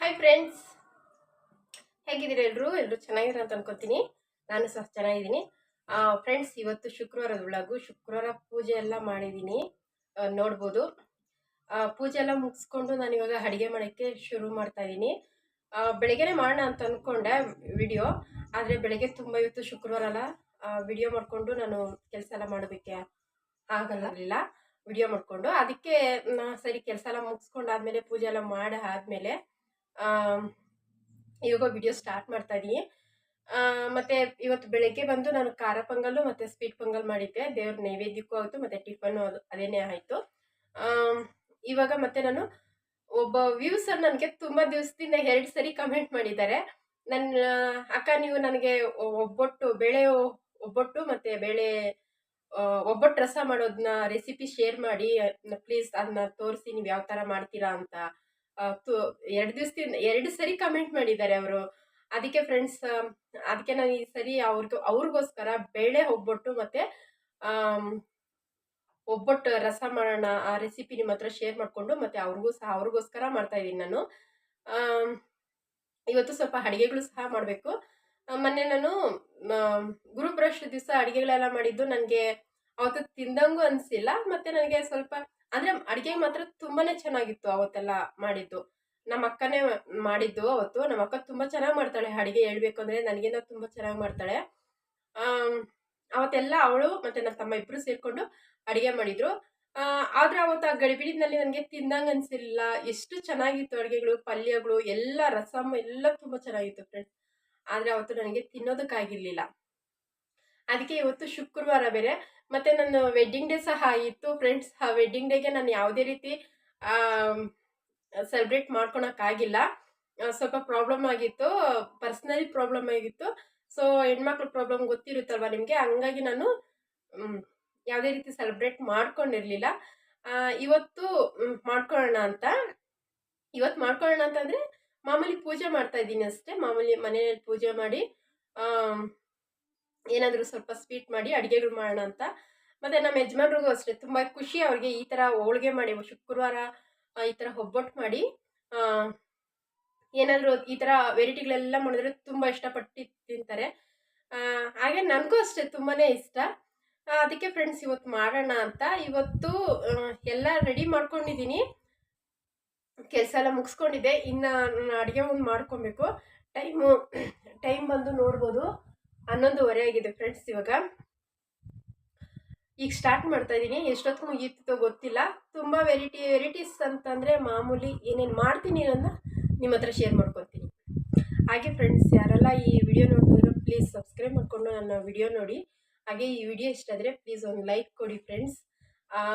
Hi friends ಹೇಗಿದ್ದೀರಾ ಎಲ್ಲರೂ ಎಲ್ಲರೂ ಚೆನ್ನಾಗಿರ ಅಂತ ಅನ್ಕೋತೀನಿ. ನಾನು ಸಹ ಚೆನ್ನಾಗಿದ್ದೀನಿ. ಫ್ರೆಂಡ್ಸ್ ಇವತ್ತು ಶುಕ್ರವಾರದ ಒಳಗು ಶುಕ್ರವಾರ ಪೂಜೆ ಎಲ್ಲ ಮಾಡಿದ್ದೀನಿ. ನೋಡ್ಬೋದು. ಪೂಜೆ ಎಲ್ಲ ಮುಗಿಸ್ಕೊಂಡು ನಾನು ಇವಾಗ ಅಡುಗೆ ಮಾಡೋಕ್ಕೆ ಶುರು ಮಾಡ್ತಾ ಇದ್ದೀನಿ. ಬೆಳಗ್ಗೆನೇ ಮಾಡೋಣ ಅಂತ ಅಂದ್ಕೊಂಡೆ ವಿಡಿಯೋ. ಆದರೆ ಬೆಳಗ್ಗೆ ತುಂಬ ಇವತ್ತು ಶುಕ್ರವಾರ ಅಲ್ಲ. ವಿಡಿಯೋ ಮಾಡಿಕೊಂಡು ನಾನು ಕೆಲಸ ಎಲ್ಲ ಮಾಡೋದಕ್ಕೆ ಆಗಲ್ಲ. ವಿಡಿಯೋ ಮಾಡಿಕೊಂಡು. ಅದಕ್ಕೆ ನಾ ಸರಿ ಕೆಲಸ ಎಲ್ಲ ಮುಗಿಸ್ಕೊಂಡಾದ್ಮೇಲೆ ಪೂಜೆ ಎಲ್ಲ ಮಾಡಿ ಆದಮೇಲೆ ಇವಾಗ ವಿಡಿಯೋ ಸ್ಟಾರ್ಟ್ ಮಾಡ್ತಾ ಇದ್ದೀನಿ ಮತ್ತು ಇವತ್ತು ಬೆಳಗ್ಗೆ ಬಂದು ನಾನು ಖಾರ ಪೊಂಗಲ್ಲು ಮತ್ತು ಸ್ವೀಟ್ ಪೊಂಗಲ್ ಮಾಡಿದ್ದೆ. ದೇವ್ರ ನೈವೇದ್ಯಕ್ಕೂ ಆಯಿತು, ಮತ್ತು ಟಿಫನ್ನು ಅದು, ಅದೇನೇ ಆಯಿತು. ಇವಾಗ ಮತ್ತೆ ನಾನು ಒಬ್ಬ ವ್ಯೂಸರ್ ನನಗೆ ತುಂಬ ದಿವಸದಿಂದ ಎರಡು ಸರಿ ಕಮೆಂಟ್ ಮಾಡಿದ್ದಾರೆ. ನನ್ನ ಅಕ್ಕ ನೀವು ನನಗೆ ಒಬ್ಬಟ್ಟು ಬೇಳೆ, ಒಬ್ಬಟ್ಟು ಮತ್ತು ಬೇಳೆ ಒಬ್ಬಟ್ಟು ರಸ ಮಾಡೋದನ್ನ ರೆಸಿಪಿ ಶೇರ್ ಮಾಡಿ ಪ್ಲೀಸ್ ಅದನ್ನ ತೋರಿಸಿ, ನೀವು ಯಾವ ಥರ ಮಾಡ್ತೀರಾ ಅಂತ. ಎರಡು ದಿವಸದಿಂದ, ಎರಡು ಸರಿ ಕಮೆಂಟ್ ಮಾಡಿದ್ದಾರೆ ಅವರು. ಅದಕ್ಕೆ ಫ್ರೆಂಡ್ಸ್ ಅದಕ್ಕೆ ನಾನು ಈ ಸರಿ ಅವ್ರಿಗೂ, ಅವ್ರಿಗೋಸ್ಕರ ಬೇಳೆ ಒಬ್ಬಟ್ಟು ಮತ್ತು ಒಬ್ಬಟ್ಟು ರಸ ಮಾಡೋಣ, ಆ ರೆಸಿಪಿ ನಿಮ್ಮ ಹತ್ರ ಶೇರ್ ಮಾಡಿಕೊಂಡು ಮತ್ತೆ ಅವ್ರಿಗೂ ಸಹ, ಅವ್ರಿಗೋಸ್ಕರ ಮಾಡ್ತಾ ಇದ್ದೀನಿ ನಾನು. ಇವತ್ತು ಸ್ವಲ್ಪ ಅಡುಗೆಗಳು ಸಹ ಮಾಡಬೇಕು. ಮೊನ್ನೆ ನಾನು ಗುರುಪ್ರವೇಶ ದಿವಸ ಅಡುಗೆಗಳೆಲ್ಲ ಮಾಡಿದ್ದು ನನಗೆ, ಅವತ್ತು ತಿಂದಂಗೂ ಅನಿಸಿಲ್ಲ, ಮತ್ತು ನನಗೆ ಸ್ವಲ್ಪ ಅಂದರೆ ಅಡಿಗೆ ಮಾತ್ರ ತುಂಬಾನೇ ಚೆನ್ನಾಗಿತ್ತು ಅವತ್ತೆಲ್ಲ ಮಾಡಿದ್ದು. ನಮ್ಮ ಅಕ್ಕನೇ ಮಾಡಿದ್ದು ಅವತ್ತು. ನಮ್ಮ ಅಕ್ಕ ತುಂಬಾ ಚೆನ್ನಾಗಿ ಮಾಡ್ತಾಳೆ. ಅಡಿಗೆ ಹೇಳ್ಬೇಕು ಅಂದ್ರೆ ನನಗಿಂತ ತುಂಬಾ ಚೆನ್ನಾಗಿ ಮಾಡ್ತಾಳೆ. ಆ ಅವತ್ತೆಲ್ಲ ಅವಳು ಮತ್ತೆ ನನ್ನ ತಮ್ಮ ಇಬ್ಬರು ಸೇರಿಕೊಂಡು ಅಡಿಗೆ ಮಾಡಿದ್ರು. ಆದ್ರೆ ಅವತ್ತು ಆ ಗಡಿಬಿಡಿನಲ್ಲಿ ನನಗೆ ತಿಂದಂಗೆ ಅನಿಸಿಲ್ಲ ಎಷ್ಟು ಚೆನ್ನಾಗಿತ್ತು ಅಡುಗೆಗಳು, ಪಲ್ಯಗಳು, ಎಲ್ಲ ರಸಮ್ ಎಲ್ಲ ತುಂಬ ಚೆನ್ನಾಗಿತ್ತು ಫ್ರೆಂಡ್ಸ್ ಆದರೆ ಅವತ್ತು ನನಗೆ ತಿನ್ನೋದಕ್ಕಾಗಿರಲಿಲ್ಲ. ಅದಕ್ಕೆ ಇವತ್ತು ಶುಕ್ರವಾರ ಬೇರೆ. ಮತ್ತು ನನ್ನ ವೆಡ್ಡಿಂಗ್ ಡೇ ಸಹ ಇತ್ತು ಫ್ರೆಂಡ್ಸ್ ಆ ವೆಡ್ಡಿಂಗ್ ಡೇಗೆ ನಾನು ಯಾವುದೇ ರೀತಿ ಸೆಲೆಬ್ರೇಟ್ ಮಾಡ್ಕೊಳಕ್ಕಾಗಿಲ್ಲ ಸ್ವಲ್ಪ ಪ್ರಾಬ್ಲಮ್ ಆಗಿತ್ತು ಪರ್ಸ್ನಲಿ ಪ್ರಾಬ್ಲಮ್ ಆಗಿತ್ತು. ಸೊ ಹೆಣ್ಮಕ್ಳ ಪ್ರಾಬ್ಲಮ್ ಗೊತ್ತಿರುತ್ತಲ್ವ ನಿಮಗೆ? ಹಂಗಾಗಿ ನಾನು ಯಾವುದೇ ರೀತಿ ಸೆಲೆಬ್ರೇಟ್ ಮಾಡ್ಕೊಂಡಿರಲಿಲ್ಲ. ಇವತ್ತು ಮಾಡ್ಕೊಳ್ಳೋಣ ಅಂತ. ಇವತ್ತು ಮಾಡ್ಕೊಳ್ಳೋಣ ಅಂತಂದರೆ ಮಾಮೂಲಿ ಪೂಜೆ ಮಾಡ್ತಾ ಇದ್ದೀನಿ ಅಷ್ಟೇ. ಮಾಮೂಲಿ ಮನೆಯಲ್ಲಿ ಪೂಜೆ ಮಾಡಿ ಏನಾದರೂ ಸ್ವಲ್ಪ ಸ್ವೀಟ್ ಮಾಡಿ ಅಡುಗೆಗಳು ಮಾಡೋಣ ಅಂತ. ಮತ್ತು ನಮ್ಮ ಯಜಮಾನ್ರಿಗೂ ಅಷ್ಟೇ, ತುಂಬ ಖುಷಿ ಅವ್ರಿಗೆ ಈ ಥರ ಹೋಳಿಗೆ ಮಾಡಿ, ಶುಕ್ರವಾರ ಈ ಥರ ಒಬ್ಬಟ್ಟು ಮಾಡಿ ಏನಾದರೂ ಈ ಥರ ವೆರೈಟಿಗಳೆಲ್ಲ ಮಾಡಿದ್ರೆ ತುಂಬ ಇಷ್ಟಪಟ್ಟು ತಿಂತಾರೆ. ಹಾಗೆ ನನಗೂ ಅಷ್ಟೇ ತುಂಬಾ ಇಷ್ಟ. ಅದಕ್ಕೆ ಫ್ರೆಂಡ್ಸ್ ಇವತ್ತು ಮಾಡೋಣ ಅಂತ. ಇವತ್ತು ಎಲ್ಲ ರೆಡಿ ಮಾಡ್ಕೊಂಡಿದ್ದೀನಿ ಕೆಲಸ ಎಲ್ಲ ಮುಗಿಸ್ಕೊಂಡಿದ್ದೆ. ಇನ್ನು ನಾನು ಅಡುಗೆ ಒಂದು ಮಾಡ್ಕೊಬೇಕು. ಟೈಮು, ಟೈಮ್ ಬಂದು ನೋಡ್ಬೋದು. ಹನ್ನೊಂದುವರೆ ಆಗಿದೆ ಫ್ರೆಂಡ್ಸ್ ಇವಾಗ. ಈಗ ಸ್ಟಾರ್ಟ್ ಮಾಡ್ತಾ ಇದ್ದೀನಿ. ಎಷ್ಟೊತ್ತು ಮುಗಿಯುತ್ತೋ ಗೊತ್ತಿಲ್ಲ. ತುಂಬ ವೆರೈಟಿ ವೆರೈಟೀಸ್ ಅಂತಂದರೆ ಮಾಮೂಲಿ ಏನೇನು ಮಾಡ್ತೀನಿ ಅನ್ನೋದನ್ನ ನಿಮ್ಮ ಹತ್ರ ಶೇರ್ ಮಾಡ್ಕೊತೀನಿ ಹಾಗೆ ಫ್ರೆಂಡ್ಸ್ ಯಾರೆಲ್ಲ ಈ ವಿಡಿಯೋ ನೋಡಿದ್ರು ಪ್ಲೀಸ್ ಸಬ್ಸ್ಕ್ರೈಬ್ ಮಾಡಿಕೊಂಡು ನನ್ನ ವಿಡಿಯೋ ನೋಡಿ. ಹಾಗೆ ಈ ವಿಡಿಯೋ ಇಷ್ಟ ಆದರೆ ಪ್ಲೀಸ್ ಒಂದು ಲೈಕ್ ಕೊಡಿ ಫ್ರೆಂಡ್ಸ್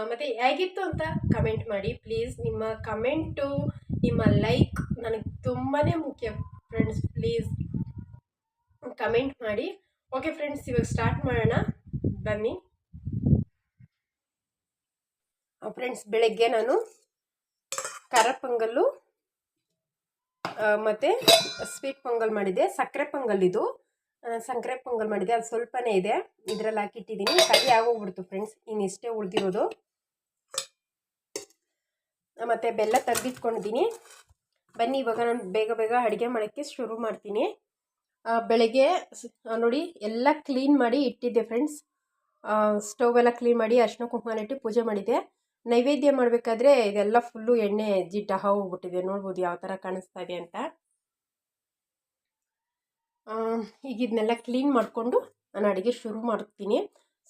ಮತ್ತು ಹೇಗಿತ್ತು ಅಂತ ಕಮೆಂಟ್ ಮಾಡಿ. ಪ್ಲೀಸ್ ನಿಮ್ಮ ಕಮೆಂಟು ನಿಮ್ಮ ಲೈಕ್ ನನಗೆ ತುಂಬಾ ಮುಖ್ಯ ಫ್ರೆಂಡ್ಸ್ ಪ್ಲೀಸ್ ಕಮೆಂಟ್ ಮಾಡಿ. ಓಕೆ ಫ್ರೆಂಡ್ಸ್ ಇವಾಗ ಸ್ಟಾರ್ಟ್ ಮಾಡೋಣ. ಬನ್ನಿ. ಫ್ರೆಂಡ್ಸ್ ಬೆಳಗ್ಗೆ ನಾನು ಖಾರ ಪೊಂಗಲ್ಲು ಮತ್ತು ಸ್ವೀಟ್ ಪೊಂಗಲ್ ಮಾಡಿದ್ದೆ. ಸಕ್ಕರೆ ಪೊಂಗಲ್ ಇದು. ಸಕ್ಕರೆ ಪೊಂಗಲ್ ಮಾಡಿದೆ ಅದು ಸ್ವಲ್ಪನೇ ಇದೆ. ಇದರಲ್ಲಿ ಹಾಕಿಟ್ಟಿದ್ದೀನಿ. ಕೈ ಆಗೋಗ್ಬಿಡ್ತು ಫ್ರೆಂಡ್ಸ್ ಇನ್ನಿಷ್ಟೇ ಉಳಿದಿರೋದು. ಮತ್ತು ಬೆಲ್ಲ ತೆಗೆದಿಟ್ಕೊಂಡಿದ್ದೀನಿ. ಬನ್ನಿ, ಇವಾಗ ನಾನು ಬೇಗ ಬೇಗ ಅಡುಗೆ ಮಾಡೋಕ್ಕೆ ಶುರು ಮಾಡ್ತೀನಿ. ಬೆಳಗ್ಗೆ ನೋಡಿ ಎಲ್ಲ ಕ್ಲೀನ್ ಮಾಡಿ ಇಟ್ಟಿದ್ದೆ ಫ್ರೆಂಡ್ಸ್ ಸ್ಟವ್ ಎಲ್ಲ ಕ್ಲೀನ್ ಮಾಡಿ ಅರ್ಶಿನ ಕುಂಕುಮನ ಇಟ್ಟು ಪೂಜೆ ಮಾಡಿದ್ದೆ. ನೈವೇದ್ಯ ಮಾಡಬೇಕಾದ್ರೆ ಇದೆಲ್ಲ ಫುಲ್ಲು ಎಣ್ಣೆ, ಜಿಡ್ಡ ಹೋಗ್ಬಿಟ್ಟಿದೆ. ನೋಡ್ಬೋದು ಯಾವ ಥರ ಕಾಣಿಸ್ತಾ ಇದೆ ಅಂತ. ಈಗ ಇದನ್ನೆಲ್ಲ ಕ್ಲೀನ್ ಮಾಡಿಕೊಂಡು ನಾನು ಅಡುಗೆ ಶುರು ಮಾಡ್ತೀನಿ.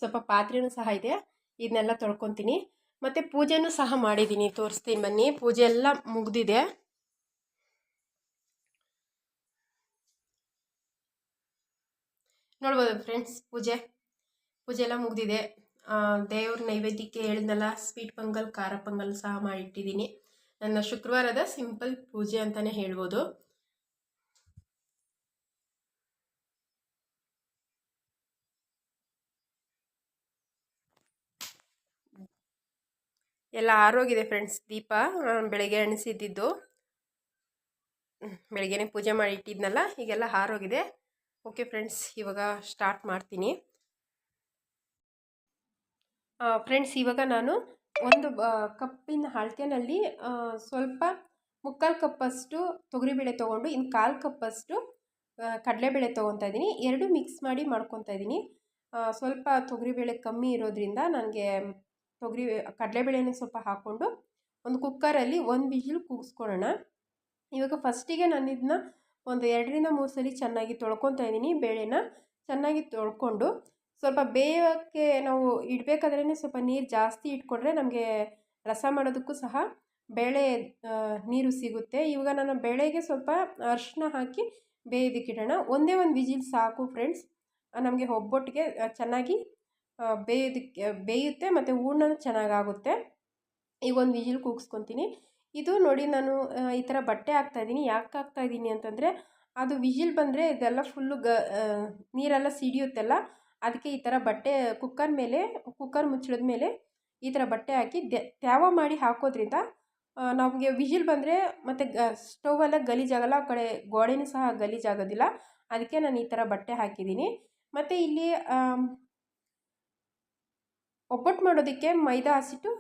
ಸ್ವಲ್ಪ ಪಾತ್ರೆನೂ ಸಹ ಇದೆ. ಇದನ್ನೆಲ್ಲ ತೊಳ್ಕೊತೀನಿ. ಮತ್ತು ಪೂಜೆನೂ ಸಹ ಮಾಡಿದ್ದೀನಿ. ತೋರಿಸ್ತೀನಿ ಬನ್ನಿ. ಪೂಜೆ ಎಲ್ಲ ಮುಗ್ದಿದೆ. ನೋಡ್ಬೋದು ಫ್ರೆಂಡ್ಸ್ ಪೂಜೆ. ಪೂಜೆ ಎಲ್ಲ ಮುಗಿದಿದೆ ದೇವ್ರ ನೈವೇದ್ಯಕ್ಕೆ ಹೇಳಿದ್ನಲ್ಲ ಸ್ವೀಟ್ ಪೊಂಗಲ್ ಖಾರ ಪೊಂಗಲ್ ಸಹ ಮಾಡಿಟ್ಟಿದ್ದೀನಿ. ನನ್ನ ಶುಕ್ರವಾರದ ಸಿಂಪಲ್ ಪೂಜೆ ಅಂತಲೇ ಹೇಳ್ಬೋದು. ಎಲ್ಲ ಆರೋಗಿದೆ ಫ್ರೆಂಡ್ಸ್ ದೀಪ. ಬೆಳಗ್ಗೆ ಎಣಿಸಿದ್ದಿದ್ದು ಬೆಳಗ್ಗೆನೆ ಪೂಜೆ ಮಾಡಿ ಇಟ್ಟಿದ್ನಲ್ಲ ಈಗೆಲ್ಲ ಹಾರೋಗಿದೆ ಓಕೆ ಫ್ರೆಂಡ್ಸ್ ಇವಾಗ ಸ್ಟಾರ್ಟ್ ಮಾಡ್ತೀನಿ. ಫ್ರೆಂಡ್ಸ್ ಇವಾಗ ನಾನು ಒಂದು ಕಪ್ಪಿನ ಅಳತೆನಲ್ಲಿ ಸ್ವಲ್ಪ ಮುಕ್ಕಾಲು ಕಪ್ಪಷ್ಟು ತೊಗರಿಬೇಳೆ ತೊಗೊಂಡು ಇನ್ನು ಕಾಲು ಕಪ್ಪಷ್ಟು ಕಡಲೆಬೇಳೆ ತೊಗೊತಾ ಇದ್ದೀನಿ. ಎರಡು ಮಿಕ್ಸ್ ಮಾಡಿ ಮಾಡ್ಕೊತಾ ಇದ್ದೀನಿ. ಸ್ವಲ್ಪ ತೊಗರಿಬೇಳೆ ಕಮ್ಮಿ ಇರೋದ್ರಿಂದ ನನಗೆ ತೊಗರಿ, ಕಡಲೆಬೇಳೆನ ಸ್ವಲ್ಪ ಹಾಕ್ಕೊಂಡು, ಒಂದು ಕುಕ್ಕರಲ್ಲಿ ಒಂದು ವಿಜಿಲ್ ಕೂಗಿಸ್ಕೊಳ್ಳೋಣ. ಇವಾಗ ಫಸ್ಟಿಗೆ ನಾನು ಇದನ್ನ ಒಂದು ಎರಡರಿಂದ ಮೂರು ಸಲ ಚೆನ್ನಾಗಿ ತೊಳ್ಕೊತಾ ಇದ್ದೀನಿ ಬೇಳೆನ. ಚೆನ್ನಾಗಿ ತೊಳ್ಕೊಂಡು ಸ್ವಲ್ಪ ಬೇಯೋಕ್ಕೆ ನಾವು ಇಡಬೇಕಾದ್ರೇ ಸ್ವಲ್ಪ ನೀರು ಜಾಸ್ತಿ ಇಟ್ಕೊಂಡ್ರೆ ನಮಗೆ ರಸ ಮಾಡೋದಕ್ಕೂ ಸಹ ಬೇಳೆ ನೀರು ಸಿಗುತ್ತೆ. ಇವಾಗ ನಾನು ಬೇಳೆಗೆ ಸ್ವಲ್ಪ ಅರಿಶಿನ ಹಾಕಿ ಬೇಯೋದಕ್ಕಿಡೋಣ ಒಂದೇ ಒಂದು ವಿಜಿಲ್ ಸಾಕು ಫ್ರೆಂಡ್ಸ್. ನಮಗೆ ಒಬ್ಬೊಟ್ಟಿಗೆ ಚೆನ್ನಾಗಿ ಬೇಯೋದಕ್ಕೆ, ಬೇಯುತ್ತೆ ಮತ್ತು ಹೂರ್ಣ ಚೆನ್ನಾಗಾಗುತ್ತೆ. ಈಗ ಒಂದು ವಿಜಿಲ್ ಕೂಗಿಸ್ಕೊತೀನಿ. ಇದು ನೋಡಿ ನಾನು ಈ ಥರ ಬಟ್ಟೆ ಹಾಕ್ತಾಯಿದ್ದೀನಿ ಯಾಕೆ ಹಾಕ್ತಾಯಿದ್ದೀನಿ ಅಂತಂದರೆ, ಅದು ವಿಜಿಲ್ ಬಂದರೆ ಇದೆಲ್ಲ ಫುಲ್ಲು ಗ ನೀರೆಲ್ಲ ಸಿಡಿಯುತ್ತಲ್ಲ, ಅದಕ್ಕೆ ಈ ಥರ ಬಟ್ಟೆ ಕುಕ್ಕರ್ ಮೇಲೆ ಕುಕ್ಕರ್ ಮುಚ್ಚಿದ ಮೇಲೆ ಈ ಥರ ಬಟ್ಟೆ ಹಾಕಿ ತ್ಯಾವ ಮಾಡಿ ಹಾಕೋದ್ರಿಂದ ನಮಗೆ ವಿಜಿಲ್ ಬಂದರೆ ಮತ್ತು ಗ ಸ್ಟೌವೆಲ್ಲ ಗಲೀಜಾಗಲ್ಲ ಆ ಕಡೆ ಗೋಡೆನೂ ಸಹ ಗಲೀಜಾಗೋದಿಲ್ಲ ಅದಕ್ಕೆ ನಾನು ಈ ಥರ ಬಟ್ಟೆ ಹಾಕಿದ್ದೀನಿ. ಮತ್ತು ಇಲ್ಲಿ ಒಬ್ಬಟ್ಟು ಮಾಡೋದಕ್ಕೆ ಮೈದಾ ಹಸಿಟ್ಟು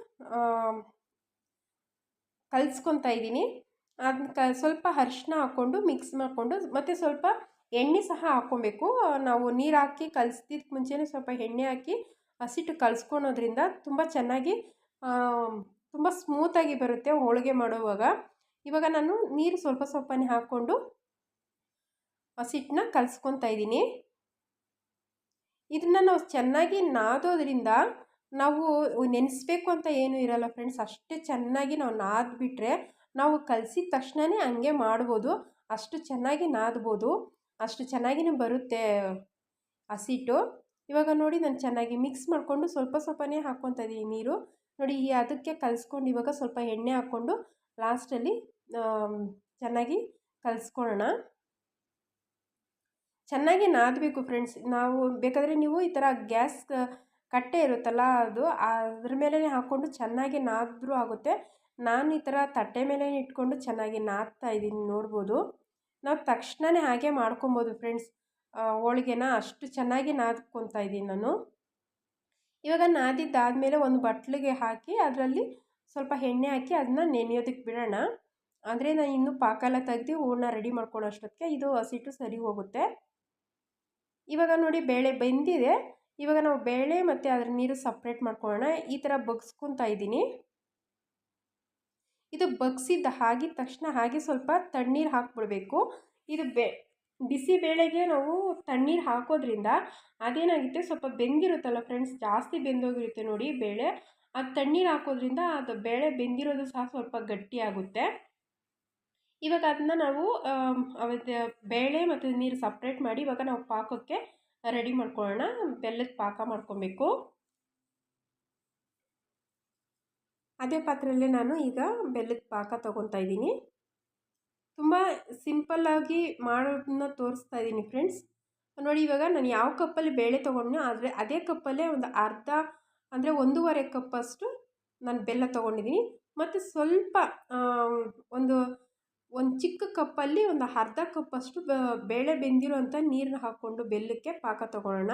ಕಲಿಸ್ಕೊತಾ ಇದ್ದೀನಿ. ಅದನ್ನ ಕ, ಸ್ವಲ್ಪ ಅರ್ಶಿನ ಹಾಕ್ಕೊಂಡು ಮಿಕ್ಸ್ ಮಾಡಿಕೊಂಡು ಮತ್ತು ಸ್ವಲ್ಪ ಎಣ್ಣೆ ಸಹ ಹಾಕ್ಕೊಬೇಕು. ನಾವು ನೀರು ಹಾಕಿ ಕಲಿಸ್ದಿದ್ದ ಮುಂಚೆನೇ ಸ್ವಲ್ಪ ಎಣ್ಣೆ ಹಾಕಿ ಹಸಿಟ್ಟು ಕಲಿಸ್ಕೊಳೋದ್ರಿಂದ ತುಂಬ ಚೆನ್ನಾಗಿ ತುಂಬ ಸ್ಮೂತಾಗಿ ಬರುತ್ತೆ ಹೋಳಿಗೆ ಮಾಡುವಾಗ. ಇವಾಗ ನಾನು ನೀರು ಸ್ವಲ್ಪ ಸ್ವಲ್ಪನೇ ಹಾಕ್ಕೊಂಡು ಹಸಿಟ್ಟನ್ನ ಕಲಿಸ್ಕೊತಾ ಇದ್ದೀನಿ. ಇದನ್ನು ನಾವು ಚೆನ್ನಾಗಿ ನಾದೋದ್ರಿಂದ ನಾವು ನೆನೆಸ್ಬೇಕು ಅಂತ ಏನೂ ಇರಲ್ಲ ಫ್ರೆಂಡ್ಸ್. ಅಷ್ಟೇ ಚೆನ್ನಾಗಿ ನಾವು ನಾದ್ಬಿಟ್ರೆ ನಾವು ಕಲಸಿದ ತಕ್ಷಣವೇ ಹಂಗೆ ಮಾಡ್ಬೋದು. ಅಷ್ಟು ಚೆನ್ನಾಗಿ ನಾದ್ಬೋದು. ಅಷ್ಟು ಚೆನ್ನಾಗಿಯೇ ಬರುತ್ತೆ ಹಸಿಟ್ಟು. ಇವಾಗ ನೋಡಿ ನಾನು ಚೆನ್ನಾಗಿ ಮಿಕ್ಸ್ ಮಾಡಿಕೊಂಡು ಸ್ವಲ್ಪ ಸ್ವಲ್ಪನೇ ಹಾಕ್ಕೊತಾ ಇದ್ದೀನಿ ನೀರು. ನೋಡಿ ಈ ಅದಕ್ಕೆ ಕಲಸ್ಕೊಂಡು ಇವಾಗ ಸ್ವಲ್ಪ ಎಣ್ಣೆ ಹಾಕ್ಕೊಂಡು ಲಾಸ್ಟಲ್ಲಿ ಚೆನ್ನಾಗಿ ಕಲಿಸ್ಕೊಳ್ಳೋಣ. ಚೆನ್ನಾಗಿ ನಾದಬೇಕು ಫ್ರೆಂಡ್ಸ್. ನಾವು ಬೇಕಾದರೆ ನೀವು ಈ ಥರ ಗ್ಯಾಸ್ ಕಟ್ಟೆ ಇರುತ್ತಲ್ಲ ಅದು, ಅದ್ರ ಮೇಲೇ ಹಾಕ್ಕೊಂಡು ಚೆನ್ನಾಗಿ ನಾದಿದ್ರೂ ಆಗುತ್ತೆ. ನಾನು ಈ ಥರ ತಟ್ಟೆ ಮೇಲೆ ಇಟ್ಕೊಂಡು ಚೆನ್ನಾಗಿ ನಾದ್ತಾ ಇದ್ದೀನಿ ನೋಡ್ಬೋದು. ನಾವು ತಕ್ಷಣವೇ ಹಾಗೆ ಮಾಡ್ಕೊಬೋದು ಫ್ರೆಂಡ್ಸ್. ಹೋಳಿಗೆನ ಅಷ್ಟು ಚೆನ್ನಾಗಿ ನಾದ್ಕೊತಾ ಇದ್ದೀನಿ ನಾನು. ಇವಾಗ ನಾದಿದ್ದಾದಮೇಲೆ ಒಂದು ಬಟ್ಲಿಗೆ ಹಾಕಿ ಅದರಲ್ಲಿ ಸ್ವಲ್ಪ ಎಣ್ಣೆ ಹಾಕಿ ಅದನ್ನ ನೆನೆಯೋದಕ್ಕೆ ಬಿಡೋಣ. ಅಂದರೆ ನಾನು ಇನ್ನೂ ಪಾಕ ಎಲ್ಲ ತೆಗ್ದು ರೆಡಿ ಮಾಡ್ಕೊಳ್ಳೋ ಅಷ್ಟೊತ್ತಿಗೆ ಇದು ಹಸಿಟ್ಟು ಸರಿ ಹೋಗುತ್ತೆ. ಇವಾಗ ನೋಡಿ ಬೇಳೆ ಬೆಂದಿದೆ. ಇವಾಗ ನಾವು ಬೇಳೆ ಮತ್ತು ಅದರ ನೀರು ಸಪ್ರೇಟ್ ಮಾಡ್ಕೊಳ್ಳೋಣ. ಈ ಥರ ಬಗ್ಸ್ಕೊತಾ ಇದ್ದೀನಿ. ಇದು ಬಗ್ಸಿದ್ದ ಆಗಿದ ತಕ್ಷಣ ಹಾಗೆ ಸ್ವಲ್ಪ ತಣ್ಣೀರು ಹಾಕ್ಬಿಡ್ಬೇಕು. ಇದು ಬೆ, ಬಿಸಿ ಬೇಳೆಗೆ ನಾವು ತಣ್ಣೀರು ಹಾಕೋದ್ರಿಂದ ಅದೇನಾಗುತ್ತೆ, ಸ್ವಲ್ಪ ಬೆಂದಿರುತ್ತಲ್ಲ ಫ್ರೆಂಡ್ಸ್ ಜಾಸ್ತಿ ಬೆಂದೋಗಿರುತ್ತೆ ನೋಡಿ ಬೇಳೆ. ಅದು ತಣ್ಣೀರು ಹಾಕೋದ್ರಿಂದ ಅದು ಬೇಳೆ ಬೆಂದಿರೋದು ಸಹ ಸ್ವಲ್ಪ ಗಟ್ಟಿಯಾಗುತ್ತೆ ಇವಾಗ ಅದನ್ನ ನಾವು ಬೇಳೆ ಮತ್ತು ನೀರು ಸಪ್ರೇಟ್ ಮಾಡಿ ಇವಾಗ ನಾವು ಪಾಕಕ್ಕೆ ರೆಡಿ ಮಾಡ್ಕೊಳ್ಳೋಣ. ಬೆಲ್ಲದ ಪಾಕ ಮಾಡ್ಕೊಬೇಕು. ಅದೇ ಪಾತ್ರೆಯಲ್ಲೇ ನಾನು ಈಗ ಬೆಲ್ಲದ ಪಾಕ ತೊಗೊತಾ ಇದ್ದೀನಿ. ತುಂಬ ಸಿಂಪಲ್ಲಾಗಿ ಮಾಡೋದನ್ನ ತೋರಿಸ್ತಾ ಇದ್ದೀನಿ ಫ್ರೆಂಡ್ಸ್. ನೋಡಿ, ಇವಾಗ ನಾನು ಯಾವ ಕಪ್ಪಲ್ಲಿ ಬೇಳೆ ತೊಗೊಂಡ್ನೋ ಆದರೆ ಅದೇ ಕಪ್ಪಲ್ಲೇ ಒಂದು ಅರ್ಧ ಅಂದರೆ ಒಂದೂವರೆ ಕಪ್ಪಷ್ಟು ನಾನು ಬೆಲ್ಲ ತೊಗೊಂಡಿದ್ದೀನಿ. ಮತ್ತು ಸ್ವಲ್ಪ ಒಂದು ಒಂದು ಚಿಕ್ಕ ಕಪ್ಪಲ್ಲಿ ಒಂದು ಅರ್ಧ ಕಪ್ಪಷ್ಟು ಬೇಳೆ ಬೆಂದಿರೋಂಥ ನೀರನ್ನ ಹಾಕ್ಕೊಂಡು ಬೆಲ್ಲಕ್ಕೆ ಪಾಕ ತಗೊಳ್ಳೋಣ.